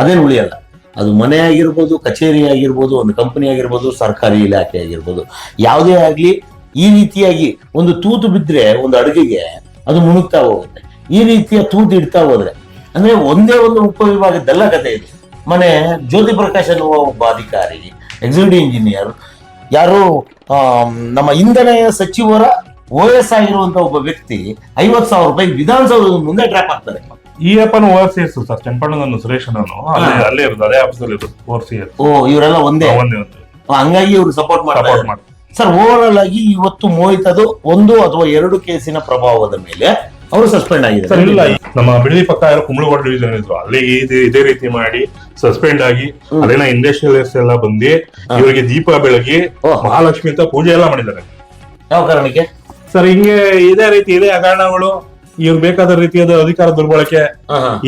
ಅದೇನು ಉಳಿಯಲ್ಲ ಅದು ಮನೆ ಆಗಿರ್ಬೋದು ಕಚೇರಿ ಆಗಿರ್ಬೋದು ಒಂದು ಕಂಪನಿ ಆಗಿರ್ಬೋದು ಸರ್ಕಾರಿ ಇಲಾಖೆ ಆಗಿರ್ಬೋದು ಯಾವುದೇ ಆಗಲಿ ಈ ರೀತಿಯಾಗಿ ಒಂದು ತೂತು ಬಿದ್ದರೆ ಒಂದು ಅಡುಗೆಗೆ ಅದು ಮುಣುಗ್ತಾ ಹೋಗುತ್ತೆ. ಈ ರೀತಿಯ ತೂತು ಇಡ್ತಾ ಹೋದ್ರೆ ಅಂದ್ರೆ ಒಂದೇ ಒಂದು ಉಪವಿಭಾಗದ್ದೆಲ್ಲ ಕಥೆ ಇದೆ. ಮನೆ ಜ್ಯೋತಿ ಪ್ರಕಾಶ್ ಅನ್ನುವ ಒಬ್ಬ ಅಧಿಕಾರಿ ಎಕ್ಸಿಕ್ಯೂಟಿವ್ ಇಂಜಿನಿಯರ್ ಯಾರು ನಮ್ಮ ಇಂಧನ ಸಚಿವರ ಓ ಎಸ್ ಆಗಿರುವಂತ ಒಬ್ಬ ವ್ಯಕ್ತಿ ಐವತ್ ಸಾವಿರ ರೂಪಾಯಿ ವಿಧಾನಸೌಧದ ಮುಂದೆ ಟ್ರ್ಯಾಪ್ ಆಗ್ತಾರೆ ಈ ಅಪ್ಪನ ಎಫ್ ಸಿ ಎಸ್ ಸರ್ ಚನ್ನಪಣ್ಣನ ಸುರೇಶ್ ಅಲ್ಲೇ ಇರೋದು ಅದೇ ಆಫೀಸಲ್ಲಿ ಇರೋದು ಓವರ್ ಸಿ ಎಸ್. ಓ ಇವರೆಲ್ಲ ಒಂದೇ? ಒಂದೇ ಒಂದು. ಹಂಗಾಗಿ ಇವರು ಸಪೋರ್ಟ್ ಸಪೋರ್ಟ್ ಮಾಡ್ತಾರೆ. ಮಾಡಿ ಸರ್ ಓವರ್ ಆಲ್ ಆಗಿ ಇವತ್ತು ಮೋಹಿತದು ಒಂದು ಅಥವಾ ಎರಡು ಕೇಸಿನ ಪ್ರಭಾವದ ಮೇಲೆ ಅವರು ಸಸ್ಪೆಂಡ್ ಸರ್ ಇಲ್ಲ ನಮ್ಮ ಬಿಡದಿ ಪಕ್ಕ ಯಾರೋ ಕುಂಬಳಗೋಡ ಡಿವಿಷನ್ ಇದ್ರು ಅಲ್ಲಿ ಇದೇ ಇದೇ ರೀತಿ ಮಾಡಿ ಸಸ್ಪೆಂಡ್ ಆಗಿ ಅಲ್ಲಿನ ಇಂಡಸ್ಟ್ರಿಯಲಿಸ್ಟ್ ಎಲ್ಲ ಬಂದು ಇವರಿಗೆ ದೀಪ ಬೆಳಗಿ. ಮಹಾಲಕ್ಷ್ಮಿ ಅಂತ ಪೂಜೆ ಎಲ್ಲ ಮಾಡಿದ್ದಾರೆ. ಯಾವ ಕಾರಣಕ್ಕೆ? ಸರ್ ಹಿಂಗೆ ಇದೇ ರೀತಿ ಇದೇ ಕಾರಣಗಳು ಇವ್ರು ಬೇಕಾದ ರೀತಿಯಾದ ಅಧಿಕಾರ ದುರ್ಬಳಕೆ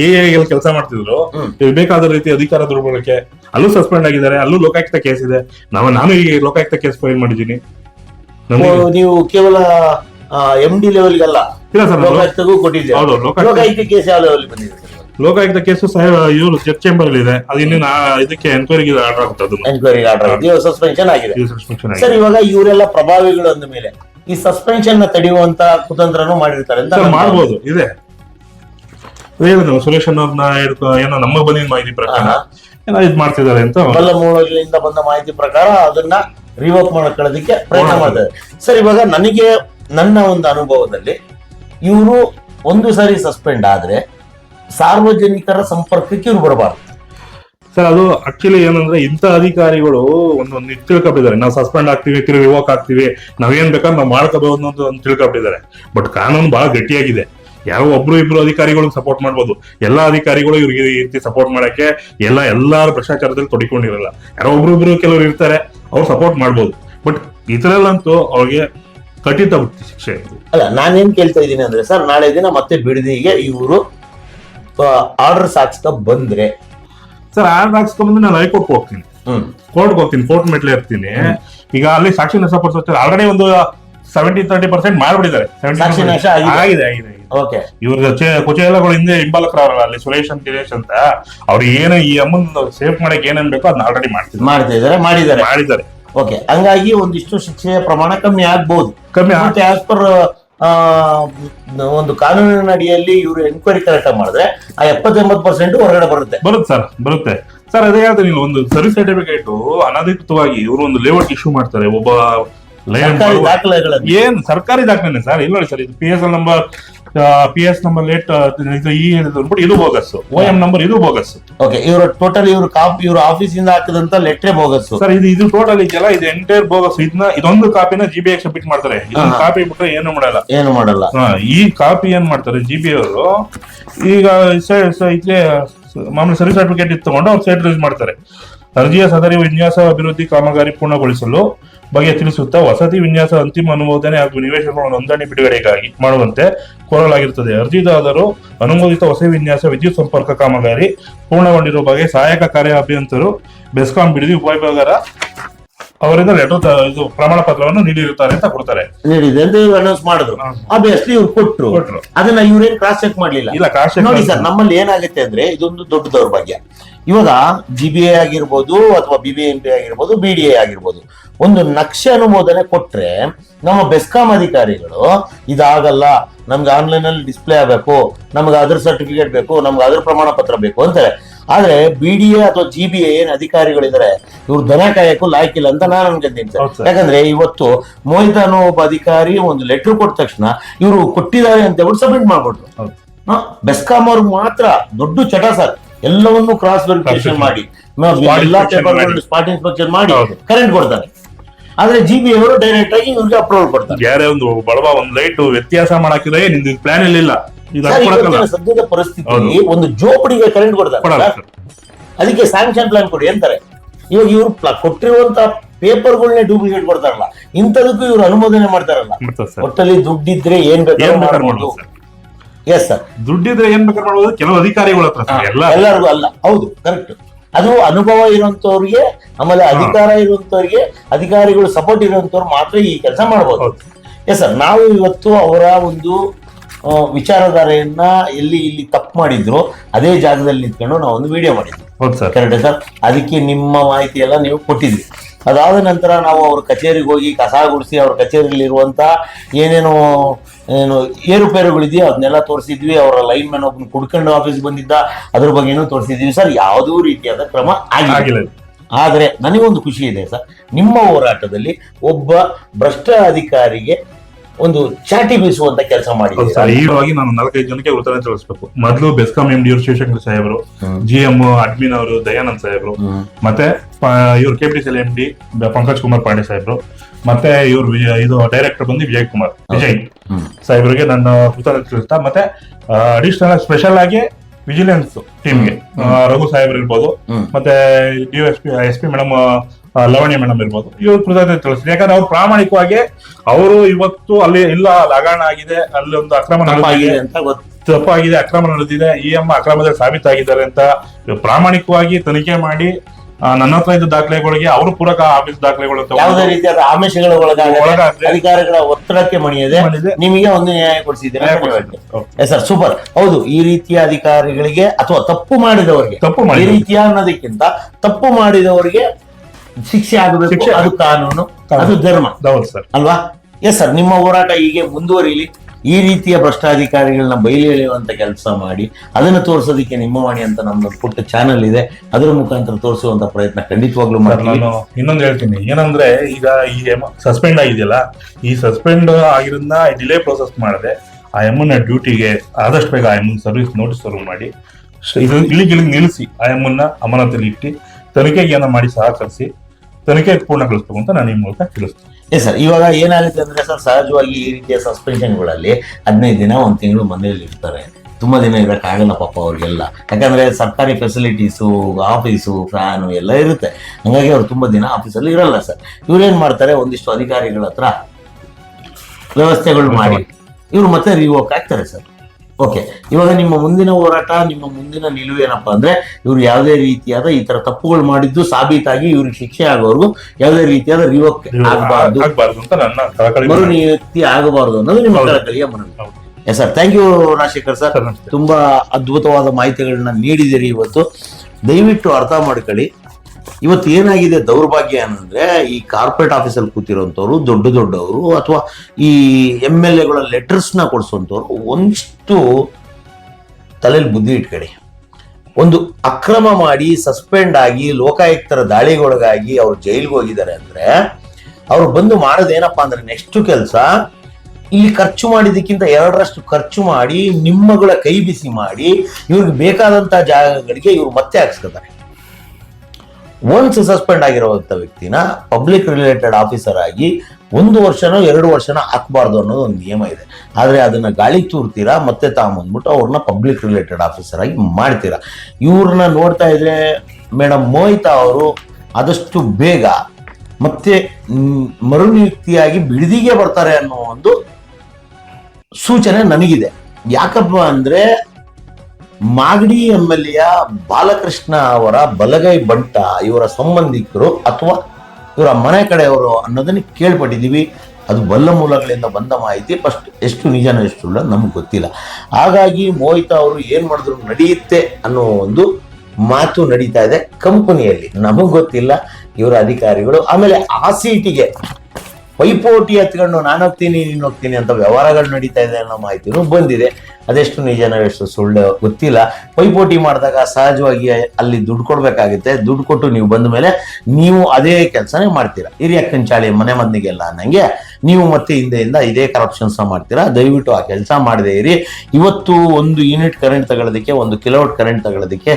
ಎ ಕೆಲಸ ಮಾಡ್ತಿದ್ರು. ಇವ್ರು ಬೇಕಾದ ರೀತಿ ಅಧಿಕಾರ ದುರ್ಬಳಕೆ ಅಲ್ಲೂ ಸಸ್ಪೆಂಡ್ ಆಗಿದ್ದಾರೆ ಅಲ್ಲೂ ಲೋಕಾಯುಕ್ತ ಕೇಸ್ ಇದೆ. ನಾವು ನಾನು ಈ ಲೋಕಾಯುಕ್ತ ಕೇಸ್ ಫೈಲ್ ಮಾಡಿದ್ದೀನಿ. ನಮಗೆ ಓ, ನೀವು ಕೇವಲ ಎಂ ಡಿ ಲೆವೆಲ್ಗಲ್ಲ ಇಲ್ಲ ಸರ್ ಲೋಕಾಯುಕ್ತಕ್ಕೂ ಲೋಕಾಯುಕ್ತಗೂ ಕೊಟ್ಟಿದ್ದೀರಾ ಹೌದು ಲೋಕಾಯುಕ್ತ ಲೋಕಾಯುಕ್ತ ಕೇಸ್ ಯಾವ ಲೆವೆಲ್ ಬಂದಿದೆ ಸರ್? ಲೋಕಾಯುಕ್ತ ಕೇಸು ಸಹ ಇವರು ಜಡ್ ಚೇಂಬರ್ ಇದೆ. ಅದು ಇನ್ನು ನಾ ಇದಕ್ಕೆ ಎನ್ಕ್ವೈರಿಗೆ ಆರ್ಡರ್ ಆಗುತ್ತೆ ಅದು. ಎನ್ಕ್ವೈರಿ ಆರ್ಡರ್ ಆಗಿದೆ ಸಸ್ಪೆನ್ಷನ್ ಆಗಿದೆ. ಇದು suspension ಆಗಿದೆ. ಸರ್ ಇವಾಗ ಇವರೆಲ್ಲ ಪ್ರಭಾವಿಗಳು ಅಂದ ಮೇಲೆ ಈ ಸಸ್ಪೆನ್ಷನ್ನ ತಡೆಯುವಂತ ಕುತಂತ್ರನು ಮಾಡಿರ್ತಾರೆ ಅಂತ ಸರ್ ನನ್ನ ಮಾಡ್ಬೋದು ಇದೆ. ಹೇಳಿದ್ರು ಸುರೇಶ್ ಅನ್ನೋರ್ನ ಹಿಡ್ಕೊ ಏನೋ ನಮ್ಮ ಬಂದಿದ್ದ ಮಾಹಿತಿ ಪ್ರಕಾರ. ಆಹಾ. ಏನೋ ಇದ್ ಮಾಡ್ತಿದ್ದಾರೆ ಅಂತ. ಬಲ್ಲ ಮೂಲಗಳಿಂದ ಬಂದ ಮಾಹಿತಿ ಪ್ರಕಾರ ಅದನ್ನ ರಿವೋಕ್ ಮಾಡ್ಕೊಳ್ಳೋದಕ್ಕೆ ಪ್ರಯತ್ನ ಮಾಡ್ತಾರೆ. ಸರ್ ಇವಾಗ ನನಗೆ ನನ್ನ ಒಂದು ಅನುಭವದಲ್ಲಿ ಇವರು ಒಂದು ಸಾರಿ ಸಸ್ಪೆಂಡ್ ಆದ್ರೆ ಸಾರ್ವಜನಿಕರ ಸಂಪರ್ಕಕ್ಕೆ ಇವ್ರು ಬರಬಾರ್ದು. ಸರ್, ಅದು ಆಕ್ಚುಲಿ ಏನಂದ್ರೆ ಇಂಥ ಅಧಿಕಾರಿಗಳು ಒಂದೊಂದು ಇದು ತಿಳ್ಕೊಂಡಿದ್ದಾರೆ ನಾವು ಸಸ್ಪೆಂಡ್ ಆಗ್ತೀವಿ, ತಿರುಗಿ ರಿವೋಕ್ ಆಗ್ತೀವಿ ನಾವೇನ್ ಬೇಕಾದ್ರೆ ನಾವು ಮಾಡ್ಕೋಬಹುದು ಅನ್ನೋದು ಒಂದು ತಿಳ್ಕೊಂಡಿದ್ದಾರೆ ಬಟ್ ಕಾನೂನು ಬಹಳ ಗಟ್ಟಿಯಾಗಿದೆ. ಯಾರೋ ಒಬ್ರು ಇಬ್ರು ಅಧಿಕಾರಿಗಳು ಸಪೋರ್ಟ್ ಮಾಡ್ಬೋದು. ಎಲ್ಲಾ ಅಧಿಕಾರಿಗಳು ಇವ್ರಿಗೆ ಈ ರೀತಿ ಸಪೋರ್ಟ್ ಮಾಡಕ್ಕೆ ಎಲ್ಲ ಎಲ್ಲಾರು ಭ್ರಷ್ಟಾಚಾರದಲ್ಲಿ ತೊಡಿಕೊಂಡಿರಲ್ಲ. ಯಾರೋ ಒಬ್ರು ಇಬ್ರು ಕೆಲವರು ಇರ್ತಾರೆ, ಅವ್ರು ಸಪೋರ್ಟ್ ಮಾಡ್ಬೋದು. ಬಟ್ ಇತರಲ್ಲಂತೂ ಅವ್ರಿಗೆ ಬುದ್ಧಿ ಶಿಕ್ಷೆ. ಅಲ್ಲ ನಾನೇನ್ ಕೇಳ್ತಾ ಇದ್ದೀನಿ ಅಂದ್ರೆ ಸರ್ ನಾಳೆ ದಿನ ಮತ್ತೆ ಬಿಡದಿಗೆ ಇವರು ಆರ್ಡರ್ ಸಾಕ್ಸ್ತಾ ಬಂದ್ರೆ. ಸರ್ ಆರ್ಡರ್ ಹಾಕ್ಸ್ಕೊಂಡ್ಬಂದು ನಾನು ಹೈಕೋರ್ಟ್ ಹೋಗ್ತೀನಿ. ಹ್ಮ್. ಕೋರ್ಟ್ ಹೋಗ್ತೀನಿ ಕೋರ್ಟ್ ಮೆಟ್ಲೆ ಇರ್ತೀನಿ. ಈಗ ಅಲ್ಲಿ ಸಾಕ್ಷಿ ನಷ್ಟಪಡಿಸುತ್ತೆ ಆಲ್ರೆಡಿ ಒಂದು ಸೆವೆಂಟಿ ತರ್ಟಿ ಪರ್ಸೆಂಟ್ ಮಾಡ್ಬಿಟ್ಟಿದ್ದಾರೆ. ಸಾಕ್ಷಿ ನಾಶ 70% ಆಗಿದೆ. ಆಗಿದೆ. ಓಕೆ ಇವ್ರ ಕುಚೇಲಗಳು ಹಿಂದೆ ಹಿಂಬಾಲಕರವರಲ್ಲ ಅಲ್ಲಿ ಸುರೇಶ್ ಅಂತ ದಿನೇಶ್ ಅಂತ ಅವ್ರು ಏನು ಈ ಅಮ್ಮನ್ ಸೇಫ್ ಮಾಡಕ್ ಏನೇನ್ ಬೇಕೋ ಅದನ್ನ ಆಲ್ರೆಡಿ ಮಾಡ್ತಿದ್ದಾರೆ ಮಾಡಿದ್ದಾರೆ. ಮಾಡಿದ್ದಾರೆ. ಓಕೆ ಹಂಗಾಗಿ ಒಂದಿಷ್ಟು ಶಿಕ್ಷೆಯ ಪ್ರಮಾಣ ಕಮ್ಮಿ ಆಗ್ಬಹುದು ಕಮ್ಮಿ ಆಗ್- ಮತ್ತೆ ಆಸ್ ಪರ್ ಒಂದು ಕಾನೂನಿನ ಅಡಿಯಲ್ಲಿ ಇವರು ಎನ್ಕ್ವೈರಿ ಕರೆಕ್ಟ್ ಆಗಿ ಮಾಡಿದ್ರೆ ಆ ಎಪ್ಪತ್ತೆಂಬತ್ತು ಪರ್ಸೆಂಟ್ ಹೊರಗಡೆ ಬರುತ್ತೆ. ಬರುತ್ತೆ ಸರ್ ಬರುತ್ತೆ. ಸರ್ ಅದೇ ಹೇಳ್ತೀನಿ ಒಂದು ಸರ್ವಿಸ್ ಸರ್ಟಿಫಿಕೇಟ್ ಅನಧಿಕೃತವಾಗಿ ಇವರು ಒಂದು ಲೇಔಟ್ ಇಶ್ಯೂ ಮಾಡ್ತಾರೆ ಒಬ್ಬ ಲೈನ್ ಸರ್ಕಾರಿ ದಾಖಲೆಗಳನ್ನು. ಏನ್ ಸರ್ಕಾರಿ ದಾಖಲೆ ಸರ್? ಇಲ್ಲ ನೋಡಿ ಸರ್ ಇದು P S L number P S number late ಈ ಅಂದ್ಬಿಟ್ಟು ಇದು ಬೋಗಸ್ ಓ ಎಂ ನಂಬರ್ ಇದು ಬೋಗಸ್ ಓಕೆ ಇವರು ಟೋಟಲ್ ಇವರು ಕಾಪಿ ಇವರು ಇಂದ ಹಾಕಿದಂತ ಲೆಟ್ರೆ ಬೋಗಸ್ ಸರ್ ಇದು ಇದು ಟೋಟಲ್ ಇದೆಯಲ್ಲ ಇದು ಎಂಟೈರ್ ಬೋಗಸ್ ಇದನ್ನ ಇದೊಂದು ಕಾಪಿನ ಜಿ ಬಿ ಸಬ್ಮಿಟ್ ಮಾಡ್ತಾರೆ. ಇದೊಂದು ಕಾಪಿ ಬಿಟ್ರೆ ಏನು ಮಾಡಲ್ಲ. ಏನು ಮಾಡಲ್ಲ. ಈ ಕಾಪಿ ಏನ್ ಮಾಡ್ತಾರೆ ಜಿ ಬಿ ಅವರು? ಈಗ ಇಲ್ಲೇ ಮಾಮೂಲಿ ಸರ್ವಿಸ್ ಸರ್ಟಿಫಿಕೇಟ್ ತಗೊಂಡು ಅವ್ರು ಸೈಟ್ ರಿಲೀಸ್ ಮಾಡ್ತಾರೆ. ಅರ್ಜಿಯ ಸದರಿ ವಿನ್ಯಾಸ ಅಭಿವೃದ್ಧಿ ಕಾಮಗಾರಿ ಪೂರ್ಣಗೊಳಿಸಲು ಬಗ್ಗೆ ತಿಳಿಸುತ್ತಾ ವಸತಿ ವಿನ್ಯಾಸ ಅಂತಿಮ ಅನುಮೋದನೆ ಹಾಗೂ ನಿವೇಶನಗಳ ನೋಂದಣಿ ಬಿಡುಗಡೆಗಾಗಿ ಮಾಡುವಂತೆ ಕೋರಲಾಗಿರುತ್ತದೆ. ಅರ್ಜಿದಾರರು ಅನುಮೋದಿತ ಹೊಸ ವಿನ್ಯಾಸ ವಿದ್ಯುತ್ ಸಂಪರ್ಕ ಕಾಮಗಾರಿ ಪೂರ್ಣಗೊಂಡಿರುವ ಬಗ್ಗೆ ಸಹಾಯಕ ಕಾರ್ಯ ಅಭಿಯಂತರು ಬೆಸ್ಕಾಂ ಬಿಡದಿ ಉಪವಿಭಾಗರ ಅವರಿಂದ ಲೆಟರ್ ಇದು ಪ್ರಮಾಣ ಪತ್ರವನ್ನು ನೀಡಿರುತ್ತಾರೆ ಅಂತ ಕೊಡ್ತಾರೆ. ನೀಡಿದೆ ಅಂತ ಇವ್ರು ಅನೌನ್ಸ್ ಮಾಡಿದ್ರು. ಆಬ್ವಿಯಸ್ಲಿ ಇವ್ರು ಕೊಟ್ಟರು ಕೊಟ್ರು. ಅದನ್ನ ಇವ್ರೇನ್ ಕ್ರಾಸ್ ಚೆಕ್ ಮಾಡ್ಲಿಲ್ಲ. ಇಲ್ಲ ಕಾಶ್ ನೋಡಿ ಸರ್ ನಮ್ಮಲ್ಲಿ ಏನಾಗುತ್ತೆ ಅಂದ್ರೆ ಇದೊಂದು ದೊಡ್ಡ ದೌರ್ಭಾಗ್ಯ. ಇವಾಗ ಜಿ ಬಿ ಎ ಆಗಿರ್ಬೋದು ಅಥವಾ ಬಿ ಬಿ ಎಂ ಪಿ ಆಗಿರ್ಬೋದು ಬಿ ಡಿ ಎ ಆಗಿರ್ಬೋದು. ಒಂದು ನಕ್ಷೆ ಅನುಮೋದನೆ ಕೊಟ್ರೆ ನಮ್ಮ ಬೆಸ್ಕಾಂ ಅಧಿಕಾರಿಗಳು ಇದಾಗಲ್ಲ ನಮ್ಗೆ ಆನ್ಲೈನ್ ಅಲ್ಲಿ ಡಿಸ್ಪ್ಲೇ ಆಗಬೇಕು ನಮ್ಗೆ ಅದ್ರ ಸರ್ಟಿಫಿಕೇಟ್ ಬೇಕು ನಮ್ಗೆ ಅದ್ರ ಪ್ರಮಾಣ ಪತ್ರ ಬೇಕು ಅಂತಾರೆ ಆದ್ರೆ ಬಿ ಡಿ ಎ ಅಥವಾ ಜಿ ಬಿ ಏನ್ ಅಧಿಕಾರಿಗಳಿದ್ದಾರೆ ಇವ್ರು ದನ ಕಾಯಕ್ಕೂ ಲಾಯ್ಕಿಲ್ಲ ಅಂತ ನಾನು ಅನ್ಕೊಂತೀನಿ ಸರ್. ಯಾಕಂದ್ರೆ ಇವತ್ತು ಮೋಹಿತ್ ಅನ್ನೋ ಒಬ್ಬ ಅಧಿಕಾರಿ ಒಂದು ಲೆಟರ್ ಕೊಟ್ಟ ತಕ್ಷಣ ಇವರು ಕೊಟ್ಟಿದ್ದಾರೆ ಅಂತ ಹೇಳ್ಬಿಟ್ಟು ಸಬ್ಮಿಟ್ ಮಾಡ್ಬಿಟ್ರು. ಬೆಸ್ಕಾಂ ಅವ್ರಿಗೆ ಮಾತ್ರ ದೊಡ್ಡ ಚಟ ಸರ್. ಎಲ್ಲವನ್ನು ಕ್ರಾಸ್ ವೆರಿಫಿಕೇಶನ್ ಮಾಡಿ. ಎಲ್ಲಾ. ಸ್ಪಾಟ್ ಇನ್ಸ್ಪೆಕ್ಷನ್ ಮಾಡಿ ಕರೆಂಟ್ ಕೊಡ್ತಾರೆ. ಆದ್ರೆ ಜಿ ಬಿ ಅವರು ಡೈರೆಕ್ಟ್ ಆಗಿ ಇವ್ರಿಗೆ ಅಪ್ರೂವಲ್ ಕೊಡ್ತಾರೆ. ಯಾರೇ ಒಂದು ಬಳವ ಒಂದ್ ಲೈಟ್ ವ್ಯತ್ಯಾಸ ಮಾಡಾಕಿದ್ರೆ ನಿಮ್ದು ಪ್ಲಾನ್ ಇಲ್ಲ. ಸದ್ಯದ ಪರಿಸ್ಥಿತಿ ಒಂದು ಜೋಪಡಿಗೆ ಕರೆಂಟ್ ಕೊಡ್ತಾರೆ ಅದಕ್ಕೆ ಸ್ಯಾಂಕ್ಷನ್ ಪ್ಲಾನ್ ಕೊಡಿ ಅಂತಾರೆ. ಇವಾಗ ಇವ್ರು ಕೊಟ್ಟಿರುವಂತ ಪೇಪರ್ಗಳನ್ನೇ ಡೂಪ್ಲಿಕೇಟ್ ಕೊಡ್ತಾರಲ್ಲ ಇಂಥದಕ್ಕೂ ಇವ್ರು ಅನುಮೋದನೆ ಮಾಡ್ತಾರಲ್ಲ. ಒಟ್ಟಲ್ಲಿ ದುಡ್ಡಿದ್ರೆ ಏನ್ ಬೇಕಾದ್ರೂ ಎಸ್ ಸರ್. ದುಡ್ಡಿದ್ರೆ ಏನ್ ಬೇಕಾದ್ರೂ ಕೆಲವು ಅಧಿಕಾರಿಗಳ ಎಲ್ಲರಿಗೂ ಅಲ್ಲ. ಹೌದು ಕರೆಕ್ಟ್ ಅದು ಅನುಭವ ಇರುವಂತವ್ರಿಗೆ ಆಮೇಲೆ ಅಧಿಕಾರ ಇರುವಂತವ್ರಿಗೆ ಅಧಿಕಾರಿಗಳು ಸಪೋರ್ಟ್ ಇರುವಂತವ್ರು ಮಾತ್ರ ಈ ಕೆಲಸ ಮಾಡಬಹುದು ಎಸ್ ಸರ್ ನಾವು ಇವತ್ತು ಅವರ ಒಂದು ವಿಚಾರಧಾರೆಯನ್ನ ಎಲ್ಲಿ ಇಲ್ಲಿ ತಪ್ಪು ಮಾಡಿದ್ರು ಅದೇ ಜಾಗದಲ್ಲಿ ನಿಂತ್ಕೊಂಡು ನಾವು ಒಂದು ವಿಡಿಯೋ ಮಾಡಿದ್ವಿ. ಹೌದು ಸರ್. Correct sir? ಅದಕ್ಕೆ ನಿಮ್ಮ ಮಾಹಿತಿ ಎಲ್ಲ ನೀವು ಕೊಟ್ಟಿದ್ವಿ ಅದಾದ ನಂತರ ನಾವು ಅವ್ರ ಕಚೇರಿಗೆ ಹೋಗಿ ಕಸ ಗುಡಿಸಿ ಅವ್ರ ಕಚೇರಿಯಲ್ಲಿ ಇರುವಂತ ಏನೇನು ಏನು ಏರುಪೇರುಗಳಿದೆಯೋ ಅದನ್ನೆಲ್ಲ ತೋರಿಸಿದ್ವಿ. ಅವರ ಲೈನ್ ಮ್ಯಾನ್ ಒಬ್ಬನ ಕುಡ್ಕೊಂಡು ಆಫೀಸ್ ಬಂದಿದ್ದ ಅದ್ರ ಬಗ್ಗೆನೂ ತೋರಿಸಿದ್ವಿ. ಸರ್ ಯಾವುದೋ ರೀತಿಯಾದ ಕ್ರಮ ಆಗಿಲ್ಲ. ಆದರೆ ನನಗೊಂದು ಖುಷಿ ಇದೆ ಸರ್ ನಿಮ್ಮ ಹೋರಾಟದಲ್ಲಿ ಒಬ್ಬ ಭ್ರಷ್ಟ ಅಧಿಕಾರಿಗೆ ಒಂದು ಚಾಟಿ ಬೀಸುವಂತ ಕೆಲಸ ಮಾಡಿ ಈಗವಾಗಿ ನಾನು ನಾಲ್ಕೈದು ಜನಕ್ಕೆ ಉತ್ತರ ತಿಳಿಸ್ಬೇಕು. ಮೊದಲು ಬೆಸ್ಕಾಂ ಎಂ ಡಿ ಅವರು ಶಿವಶಂಕರ್ ಸಾಹೇಬರು ಜಿ ಎಂ ಅಡ್ಮಿನ್ ಅವರು ದಯಾನಂದ್ ಸಾಹೇಬರು. ಮತ್ತೆ ಇವ್ರು K P C M D Pankaj Kumar Pandey ಸಾಹೇಬರು ಮತ್ತೆ ಇವ್ರು ಇದು ಡೈರೆಕ್ಟರ್ ಬಂದು ವಿಜಯ್ ಕುಮಾರ್ ವಿಜಯ್. ಸಾಹೇಬರಿಗೆ ನನ್ನ ಕೃತಜ್ಞತೆ ತಿಳಿಸ್ತಾ ಮತ್ತೆ ಅಡಿಷನಲ್ ಸ್ಪೆಷಲ್ ಆಗಿ ವಿಜಿಲೆನ್ಸ್ ಟೀಮ್ಗೆ ರಘು ಸಾಹೇಬ್ರು ಇರ್ಬೋದು ಮತ್ತೆ D S P S P madam Lavanya madam ಇರ್ಬೋದು. ಇವ್ರು ಕೃತಜ್ಞತೆ ತಿಳಿಸ್ತೀನಿ. ಯಾಕಂದ್ರೆ ಅವ್ರು ಪ್ರಾಮಾಣಿಕವಾಗಿ ಅವರು ಇವತ್ತು ಅಲ್ಲಿ ಇಲ್ಲ ಲಗಾಣ ಆಗಿದೆ ಅಲ್ಲಿ ಒಂದು ಅಕ್ರಮ ನಡೆದಿದೆ. ತಪ್ಪಾಗಿದೆ ಅಂತ ಗೊತ್ತು. ತಪ್ಪಾಗಿದೆ ಅಕ್ರಮ ನಡೆದಿದೆ ಈ ಅಮ್ಮ ಅಕ್ರಮದಲ್ಲಿ ಸಾಬೀತಾಗಿದ್ದಾರೆ ಅಂತ ಪ್ರಾಮಾಣಿಕವಾಗಿ ತನಿಖೆ ಮಾಡಿ ನನ್ನ ಹತ್ರ ಇದ್ದ ದಾಖಲೆಗಳಿಗೆ ಅವರು ಪೂರಕ ಆಫೀಸ್ ದಾಖಲೆಗಳು ಯಾವುದೇ ರೀತಿಯಾದ ಆಮಿಷಗಳ ಒಳಗಾಗದೆ ಅಧಿಕಾರಿಗಳ ಒತ್ತಡಕ್ಕೆ ಮಣಿಯದೆ. ನಿಮಗೆ ಒಂದು ನ್ಯಾಯ ಕೊಡಿಸಿದ್ದೀರಾ. ಎಸ್ ಸರ್ ಸೂಪರ್ ಹೌದು ಈ ರೀತಿಯ ಅಧಿಕಾರಿಗಳಿಗೆ ಅಥವಾ ತಪ್ಪು ಮಾಡಿದವರಿಗೆ ತಪ್ಪು ಈ ರೀತಿಯ ಅನ್ನೋದಕ್ಕಿಂತ ತಪ್ಪು ಮಾಡಿದವರಿಗೆ ಶಿಕ್ಷೆ ಆಗಬೇಕು ಅದು ಕಾನೂನು. ಅದು ಧರ್ಮ. ಸರ್. ಅಲ್ವಾ? ಎಸ್ ಸರ್ ನಿಮ್ಮ ಹೋರಾಟ ಹೀಗೆ ಮುಂದುವರಿಲಿ ಈ ರೀತಿಯ ಭ್ರಷ್ಟಾಧಿಕಾರಿಗಳನ್ನ ಬಯಲು ಎಳೆಯುವಂತ ಕೆಲಸ ಮಾಡಿ ಅದನ್ನು ತೋರಿಸೋದಕ್ಕೆ ನಿಮ್ಮ ವಾಣಿ ಅಂತ ನಮ್ದು ಪುಟ್ಟ ಚಾನಲ್ ಇದೆ. ಅದರ ಮುಖಾಂತರ ತೋರಿಸುವಂತ ಪ್ರಯತ್ನ ಖಂಡಿತವಾಗ್ಲೂ ನಾನು ಇನ್ನೊಂದು ಹೇಳ್ತೀನಿ. ಏನಂದ್ರೆ ಈಗ ಈ ಸಸ್ಪೆಂಡ್ ಆಗಿದೆಯಲ್ಲ ಈ ಸಸ್ಪೆಂಡ್ ಆಗಿರೋದನ್ನ ಡಿಲೇ ಪ್ರೊಸೆಸ್ ಮಾಡದೆ ಆ ಎಮ್ಮನ್ನ ಡ್ಯೂಟಿಗೆ ಆದಷ್ಟು ಬೇಗ ಆ ಎಮ್ಮನ್ ಸರ್ವಿಸ್ ನೋಟಿಸ್ ಸರ್ವ್ ಮಾಡಿ ಇಳಿಗಿಳಿಗೆ ನಿಲ್ಲಿಸಿ ಆ ಎಮ್ಮನ್ನ ಅಮಾನತಲ್ಲಿ ಇಟ್ಟು ತನಿಖೆಗೆ ಏನೋ ಮಾಡಿ ಸಹಕರಿಸಿ ತನಿಖೆ ಪೂರ್ಣಗೊಳಿಸ್ಬೇಕು ಅಂತ ನಾನು ಈ ಮೂಲಕ ತಿಳಿಸ್ತೀನಿ. ಎಸ್ ಸರ್ ಇವಾಗ ಏನಾಗುತ್ತೆ ಅಂದ್ರೆ ಸರ್ ಸಹಜವಾಗಿ ಈ ರೀತಿಯ ಸಸ್ಪೆನ್ಷನ್ಗಳಲ್ಲಿ ಹದಿನೈದು ದಿನ ಒಂದು ತಿಂಗಳು ಮನೆಯಲ್ಲಿ ಇರ್ತಾರೆ. ತುಂಬ ದಿನ ಇರೋಕ್ಕಾಗಲ್ಲ ಪಾಪ ಅವ್ರಿಗೆಲ್ಲ. ಯಾಕಂದ್ರೆ ಸರ್ಕಾರಿ ಫೆಸಿಲಿಟೀಸು ಆಫೀಸು ಫ್ಯಾನು ಎಲ್ಲ ಇರುತ್ತೆ. ಹಾಗಾಗಿ ಅವ್ರು ತುಂಬ ದಿನ ಆಫೀಸಲ್ಲಿ ಇರಲ್ಲ ಸರ್. ಇವ್ರೇನ್ ಮಾಡ್ತಾರೆ? ಒಂದಿಷ್ಟು ಅಧಿಕಾರಿಗಳ ಹತ್ರ ವ್ಯವಸ್ಥೆಗಳು ಮಾಡಿ. ಇವರು ಮತ್ತೆ ರಿವೋಕ್ ಆಗ್ತಾರೆ ಸರ್. ಓಕೆ ಇವಾಗ ನಿಮ್ಮ ಮುಂದಿನ ಹೋರಾಟ ನಿಮ್ಮ ಮುಂದಿನ ನಿಲುವು ಏನಪ್ಪಾ ಅಂದ್ರೆ ಇವ್ರು ಯಾವುದೇ ರೀತಿಯಾದ ಈ ತರ ತಪ್ಪುಗಳು ಮಾಡಿದ್ದು ಸಾಬೀತಾಗಿ ಇವ್ರಿಗೆ ಶಿಕ್ಷೆ ಆಗೋವರೆಗೂ ಯಾವುದೇ ರೀತಿಯಾದ ರಿವೋಕ್ ಆಗಬಾರ್ದು. ಆಗ್ಬಾರ್ದು ಅಂತ ನನ್ನ ಕಳಕಳಿ ಮರು ನಿಯುಕ್ತಿ ಆಗಬಾರದು ಅನ್ನೋದು ನಿಮ್ಮ. ಕಳಕಳಿಯ ಮನವಿ. Yes sir thank you Rajashekar sir, ತುಂಬಾ ಅದ್ಭುತವಾದ ಮಾಹಿತಿಗಳನ್ನ ನೀಡಿದಿರಿ ಇವತ್ತು. ದಯವಿಟ್ಟು ಅರ್ಥ ಮಾಡ್ಕೊಳ್ಳಿ. ಇವತ್ತು ಏನಾಗಿದೆ ದೌರ್ಭಾಗ್ಯ ಏನಂದ್ರೆ ಈ ಕಾರ್ಪೊರೇಟ್ ಆಫೀಸಲ್ಲಿ ಕೂತಿರೋಂಥವ್ರು, ದೊಡ್ಡ ದೊಡ್ಡವರು ಅಥವಾ ಈ ಎಂ ಎಲ್ ಎಗಳ ಲೆಟರ್ಸ್ನ ಕೊಡಿಸೋಂಥವ್ರು ಒಂದಿಷ್ಟು ತಲೆಯಲ್ಲಿ ಬುದ್ಧಿ ಇಟ್ಕೊಳ್ಳಿ. ಒಂದು ಅಕ್ರಮ ಮಾಡಿ ಸಸ್ಪೆಂಡ್ ಆಗಿ ಲೋಕಾಯುಕ್ತರ ದಾಳಿಗೊಳಗಾಗಿ ಅವ್ರು ಜೈಲಿಗೆ ಹೋಗಿದ್ದಾರೆ ಅಂದ್ರೆ ಅವ್ರು ಬಂದು ಮಾಡೋದೇನಪ್ಪ ಅಂದ್ರೆ ನೆಕ್ಸ್ಟ್ ಕೆಲಸ ಇಲ್ಲಿ ಖರ್ಚು ಮಾಡಿದ್ದಕ್ಕಿಂತ ಎರಡರಷ್ಟು ಖರ್ಚು ಮಾಡಿ, ನಿಮ್ಮಗಳ ಕೈ ಬಿಸಿ ಮಾಡಿ, ಇವ್ರಿಗೆ ಬೇಕಾದಂತ ಜಾಗಗಳಿಗೆ ಇವ್ರು ಮತ್ತೆ ಹಾಕ್ಸ್ಕೊತಾರೆ. ಒನ್ಸ್ ಸಸ್ಪೆಂಡ್ ಆಗಿರುವಂತ ವ್ಯಕ್ತಿನ ಪಬ್ಲಿಕ್ ರಿಲೇಟೆಡ್ ಆಫೀಸರ್ ಆಗಿ ಒಂದು ವರ್ಷನೋ ಎರಡು ವರ್ಷನೋ ಹಾಕ್ಬಾರ್ದು ಅನ್ನೋದು ಒಂದು ನಿಯಮ ಇದೆ. ಆದರೆ ಅದನ್ನು ಗಾಳಿ ತೂರ್ತೀರಾ, ಮತ್ತೆ ತಾಂಬಂದ್ಬಿಟ್ಟು ಅವ್ರನ್ನ ಪಬ್ಲಿಕ್ ರಿಲೇಟೆಡ್ ಆಫೀಸರ್ ಆಗಿ ಮಾಡ್ತೀರಾ? ಇವ್ರನ್ನ ನೋಡ್ತಾ ಇದ್ರೆ ಮೇಡಮ್ ಮೋಹಿತಾ ಅವರು ಆದಷ್ಟು ಬೇಗ ಮತ್ತೆ ಮರುನಿಯುಕ್ತಿಯಾಗಿ ಬಿಡದಿಗೆ ಬರ್ತಾರೆ ಅನ್ನೋ ಒಂದು ಸೂಚನೆ ನನಗಿದೆ. ಯಾಕಪ್ಪ ಅಂದ್ರೆ Magadi M L A Balakrishna ಅವರ ಬಲಗೈ ಬಂಟ ಇವರ ಸಂಬಂಧಿಕರು ಅಥವಾ ಇವರ ಮನೆ ಕಡೆಯವರು ಅನ್ನೋದನ್ನ ಕೇಳ್ಪಟ್ಟಿದ್ದೀವಿ. ಅದು ಬಲ್ಲ ಮೂಲಗಳಿಂದ ಬಂದ ಮಾಹಿತಿ ಫಸ್ಟ್ ಎಷ್ಟು ನಿಜನೋ ಎಷ್ಟು ಇಲ್ಲ ನಮ್ಗೆ ಗೊತ್ತಿಲ್ಲ. ಹಾಗಾಗಿ ಮೋಹಿತಾ ಅವರು ಏನು ಮಾಡಿದ್ರು ನಡೆಯುತ್ತೆ ಅನ್ನೋ ಒಂದು ಮಾತು ನಡೀತಾ ಇದೆ ಕಂಪನಿಯಲ್ಲಿ. ನಮಗೆ ಗೊತ್ತಿಲ್ಲ, ಇವರ ಅಧಿಕಾರಿಗಳು. ಆಮೇಲೆ ಆ ಸೀಟಿಗೆ ಪೈಪೋಟಿ ಎತ್ಕೊಂಡು ನಾನು ಹೋಗ್ತೀನಿ, ನೀನು ಹೋಗ್ತೀನಿ ಅಂತ ವ್ಯವಹಾರಗಳು ನಡೀತಾ ಇದೆ ಅನ್ನೋ ಮಾಹಿತಿನೂ ಬಂದಿದೆ. ಅದೆಷ್ಟು ನಿಜನೋ ಎಷ್ಟು ಸುಳ್ಳು ಗೊತ್ತಿಲ್ಲ. ಪೈಪೋಟಿ ಮಾಡಿದಾಗ ಸಹಜವಾಗಿ ಅಲ್ಲಿ ದುಡ್ಡು ಕೊಡ್ಬೇಕಾಗುತ್ತೆ. ದುಡ್ಡು ಕೊಟ್ಟು ನೀವು ಬಂದ ಮೇಲೆ ನೀವು ಅದೇ ಕೆಲಸನೇ ಮಾಡ್ತೀರಾ. ಹಿರಿಯ ಕಂಚಾಳಿ ಮನೆ ಮಂದಿಗೆಲ್ಲ ಅನ್ನಂಗೆ ನೀವು ಮತ್ತೆ ಹಿಂದೆಯಿಂದ ಇದೇ ಕರಪ್ಷನ್ಸ್ ಮಾಡ್ತೀರಾ? ದಯವಿಟ್ಟು ಆ ಕೆಲಸ ಮಾಡದೇ ಇರಿ. ಇವತ್ತು ಒಂದು ಯೂನಿಟ್ ಕರೆಂಟ್ ತಗೊಳ್ಳೋದಕ್ಕೆ, ಒಂದು ಕಿಲೋವಾಟ್ ಕರೆಂಟ್ ತಗೊಳ್ಳೋದಕ್ಕೆ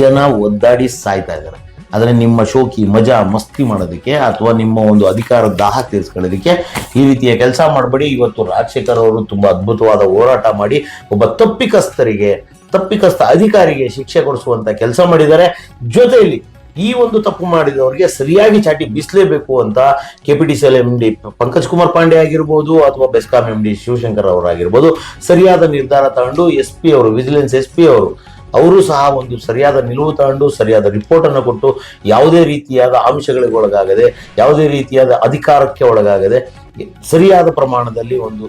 ಜನ ಒದ್ದಾಡಿ ಸಾಯ್ತಾ ಇದ್ದಾರೆ. ಆದರೆ ನಿಮ್ಮ ಶೋಕಿ ಮಜಾ ಮಸ್ತಿ ಮಾಡೋದಕ್ಕೆ ಅಥವಾ ನಿಮ್ಮ ಒಂದು ಅಧಿಕಾರ ದಾಹ ತೀರಿಸ್ಕೊಳ್ಳೋದಕ್ಕೆ ಈ ರೀತಿಯ ಕೆಲಸ ಮಾಡಬೇಡಿ. ಇವತ್ತು ರಾಜಶೇಖರ್ ಅವರು ತುಂಬ ಅದ್ಭುತವಾದ ಹೋರಾಟ ಮಾಡಿ ಒಬ್ಬ ತಪ್ಪಿಕಸ್ಥರಿಗೆ, ತಪ್ಪಿಕಸ್ಥ ಅಧಿಕಾರಿಗೆ ಶಿಕ್ಷೆ ಕೊಡಿಸುವಂತ ಕೆಲಸ ಮಾಡಿದ್ದಾರೆ. ಜೊತೆಯಲ್ಲಿ ಈ ಒಂದು ತಪ್ಪು ಮಾಡಿದವರಿಗೆ ಸರಿಯಾಗಿ ಚಾಟಿ ಬೀಸಲೇಬೇಕು ಅಂತ K P T C L M D Pankaj Kumar Pandey ಆಗಿರ್ಬೋದು ಅಥವಾ ಬೆಸ್ಕಾಂ ಎಂ ಡಿ ಶಿವಶಂಕರ್ ಅವರಾಗಿರ್ಬೋದು. ಸರಿಯಾದ ನಿರ್ಧಾರ ತಗೊಂಡು ಎಸ್ ಪಿ ಅವರು, ವಿಜಿಲೆನ್ಸ್ ಎಸ್ ಪಿ ಅವರು ಅವರು ಸಹ ಒಂದು ಸರಿಯಾದ ನಿಲುವು ತಗೊಂಡು, ಸರಿಯಾದ ರಿಪೋರ್ಟ್ ಅನ್ನು ಕೊಟ್ಟು, ಯಾವುದೇ ರೀತಿಯಾದ ಅಂಶಗಳಿಗೆ ಒಳಗಾಗದೆ, ಯಾವುದೇ ರೀತಿಯಾದ ಅಧಿಕಾರಕ್ಕೆ ಒಳಗಾಗದೆ, ಸರಿಯಾದ ಪ್ರಮಾಣದಲ್ಲಿ ಒಂದು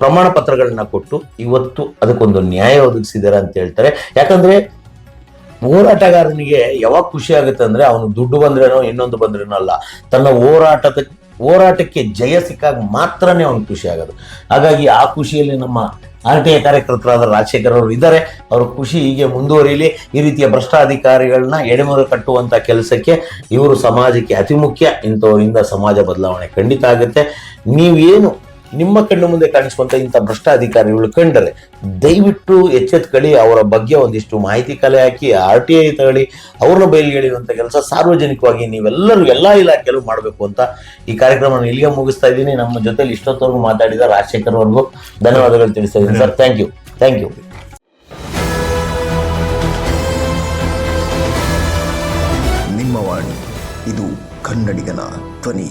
ಪ್ರಮಾಣ ಪತ್ರಗಳನ್ನ ಕೊಟ್ಟು, ಇವತ್ತು ಅದಕ್ಕೊಂದು ನ್ಯಾಯ ಒದಗಿಸಿದ್ದಾರೆ ಅಂತ ಹೇಳ್ತಾರೆ. ಯಾಕಂದ್ರೆ ಹೋರಾಟಗಾರನಿಗೆ ಯಾವಾಗ ಖುಷಿ ಆಗುತ್ತೆ ಅಂದ್ರೆ ಅವನು ದುಡ್ಡು ಬಂದ್ರೇನೋ, ಇನ್ನೊಂದು ಬಂದ್ರೇನೋ ಅಲ್ಲ. ತನ್ನ ಹೋರಾಟದ, ಹೋರಾಟಕ್ಕೆ ಜಯ ಸಿಕ್ಕಾಗ ಮಾತ್ರನೇ ಅವನು ಖುಷಿ ಆಗೋದು. ಹಾಗಾಗಿ ಆ ಖುಷಿಯಲ್ಲಿ ನಮ್ಮ ಆರ್ ಟಿ ಐ ಕಾರ್ಯಕರ್ತರಾದ ರಾಜಶೇಖರ್ ಅವರು ಇದ್ದಾರೆ. ಅವರು ಖುಷಿ ಹೀಗೆ ಮುಂದುವರಿಯಲಿ, ಈ ರೀತಿಯ ಭ್ರಷ್ಟ ಅಧಿಕಾರಿಗಳನ್ನ ಎಡೆಮುರು ಕಟ್ಟುವಂತ ಕೆಲಸಕ್ಕೆ ಇವರು ಸಮಾಜಕ್ಕೆ ಅತಿ ಮುಖ್ಯ ಇಂಥವರಿಂದ ಸಮಾಜ ಬದಲಾವಣೆ ಖಂಡಿತ ಆಗುತ್ತೆ. ನೀವೇನು ನಿಮ್ಮ ಕಣ್ಣು ಮುಂದೆ ಕಾಣಿಸುವಂತ ಇಂಥ ಭ್ರಷ್ಟ ಅಧಿಕಾರಿಗಳು ಕಂಡರೆ ದಯವಿಟ್ಟು ಎಚ್ಚೆತ್ಕಳಿ ಅವರ ಬಗ್ಗೆ ಒಂದಿಷ್ಟು ಮಾಹಿತಿ ಕಲೆ ಹಾಕಿ ಆರ್ ಟಿ ಐ ತಗೊಳ್ಳಿ, ಅವ್ರನ್ನ ಬಯಲಿಗೆಳೆಯುವಂತ ಕೆಲಸ ಸಾರ್ವಜನಿಕವಾಗಿ ನೀವೆಲ್ಲರೂ ಎಲ್ಲ ಇಲಾಖೆಯಲ್ಲೂ ಮಾಡಬೇಕು ಅಂತ ಈ ಕಾರ್ಯಕ್ರಮವನ್ನು ಇಲ್ಲಿಗೆ ಮುಗಿಸ್ತಾ ಇದ್ದೀನಿ. ನಮ್ಮ ಜೊತೆಲಿ ಇಷ್ಟೊತ್ತವರೆಗೂ ಮಾತಾಡಿದ ರಾಜಶೇಖರ್ ಅವ್ರಿಗೂ ಧನ್ಯವಾದಗಳು ತಿಳಿಸ್ತಾ ಇದ್ದೀನಿ. Sir thank you thank you ನಿಮ್ಮ ವಾಣಿ, ಇದು ಕನ್ನಡಿಗನ ಧ್ವನಿ.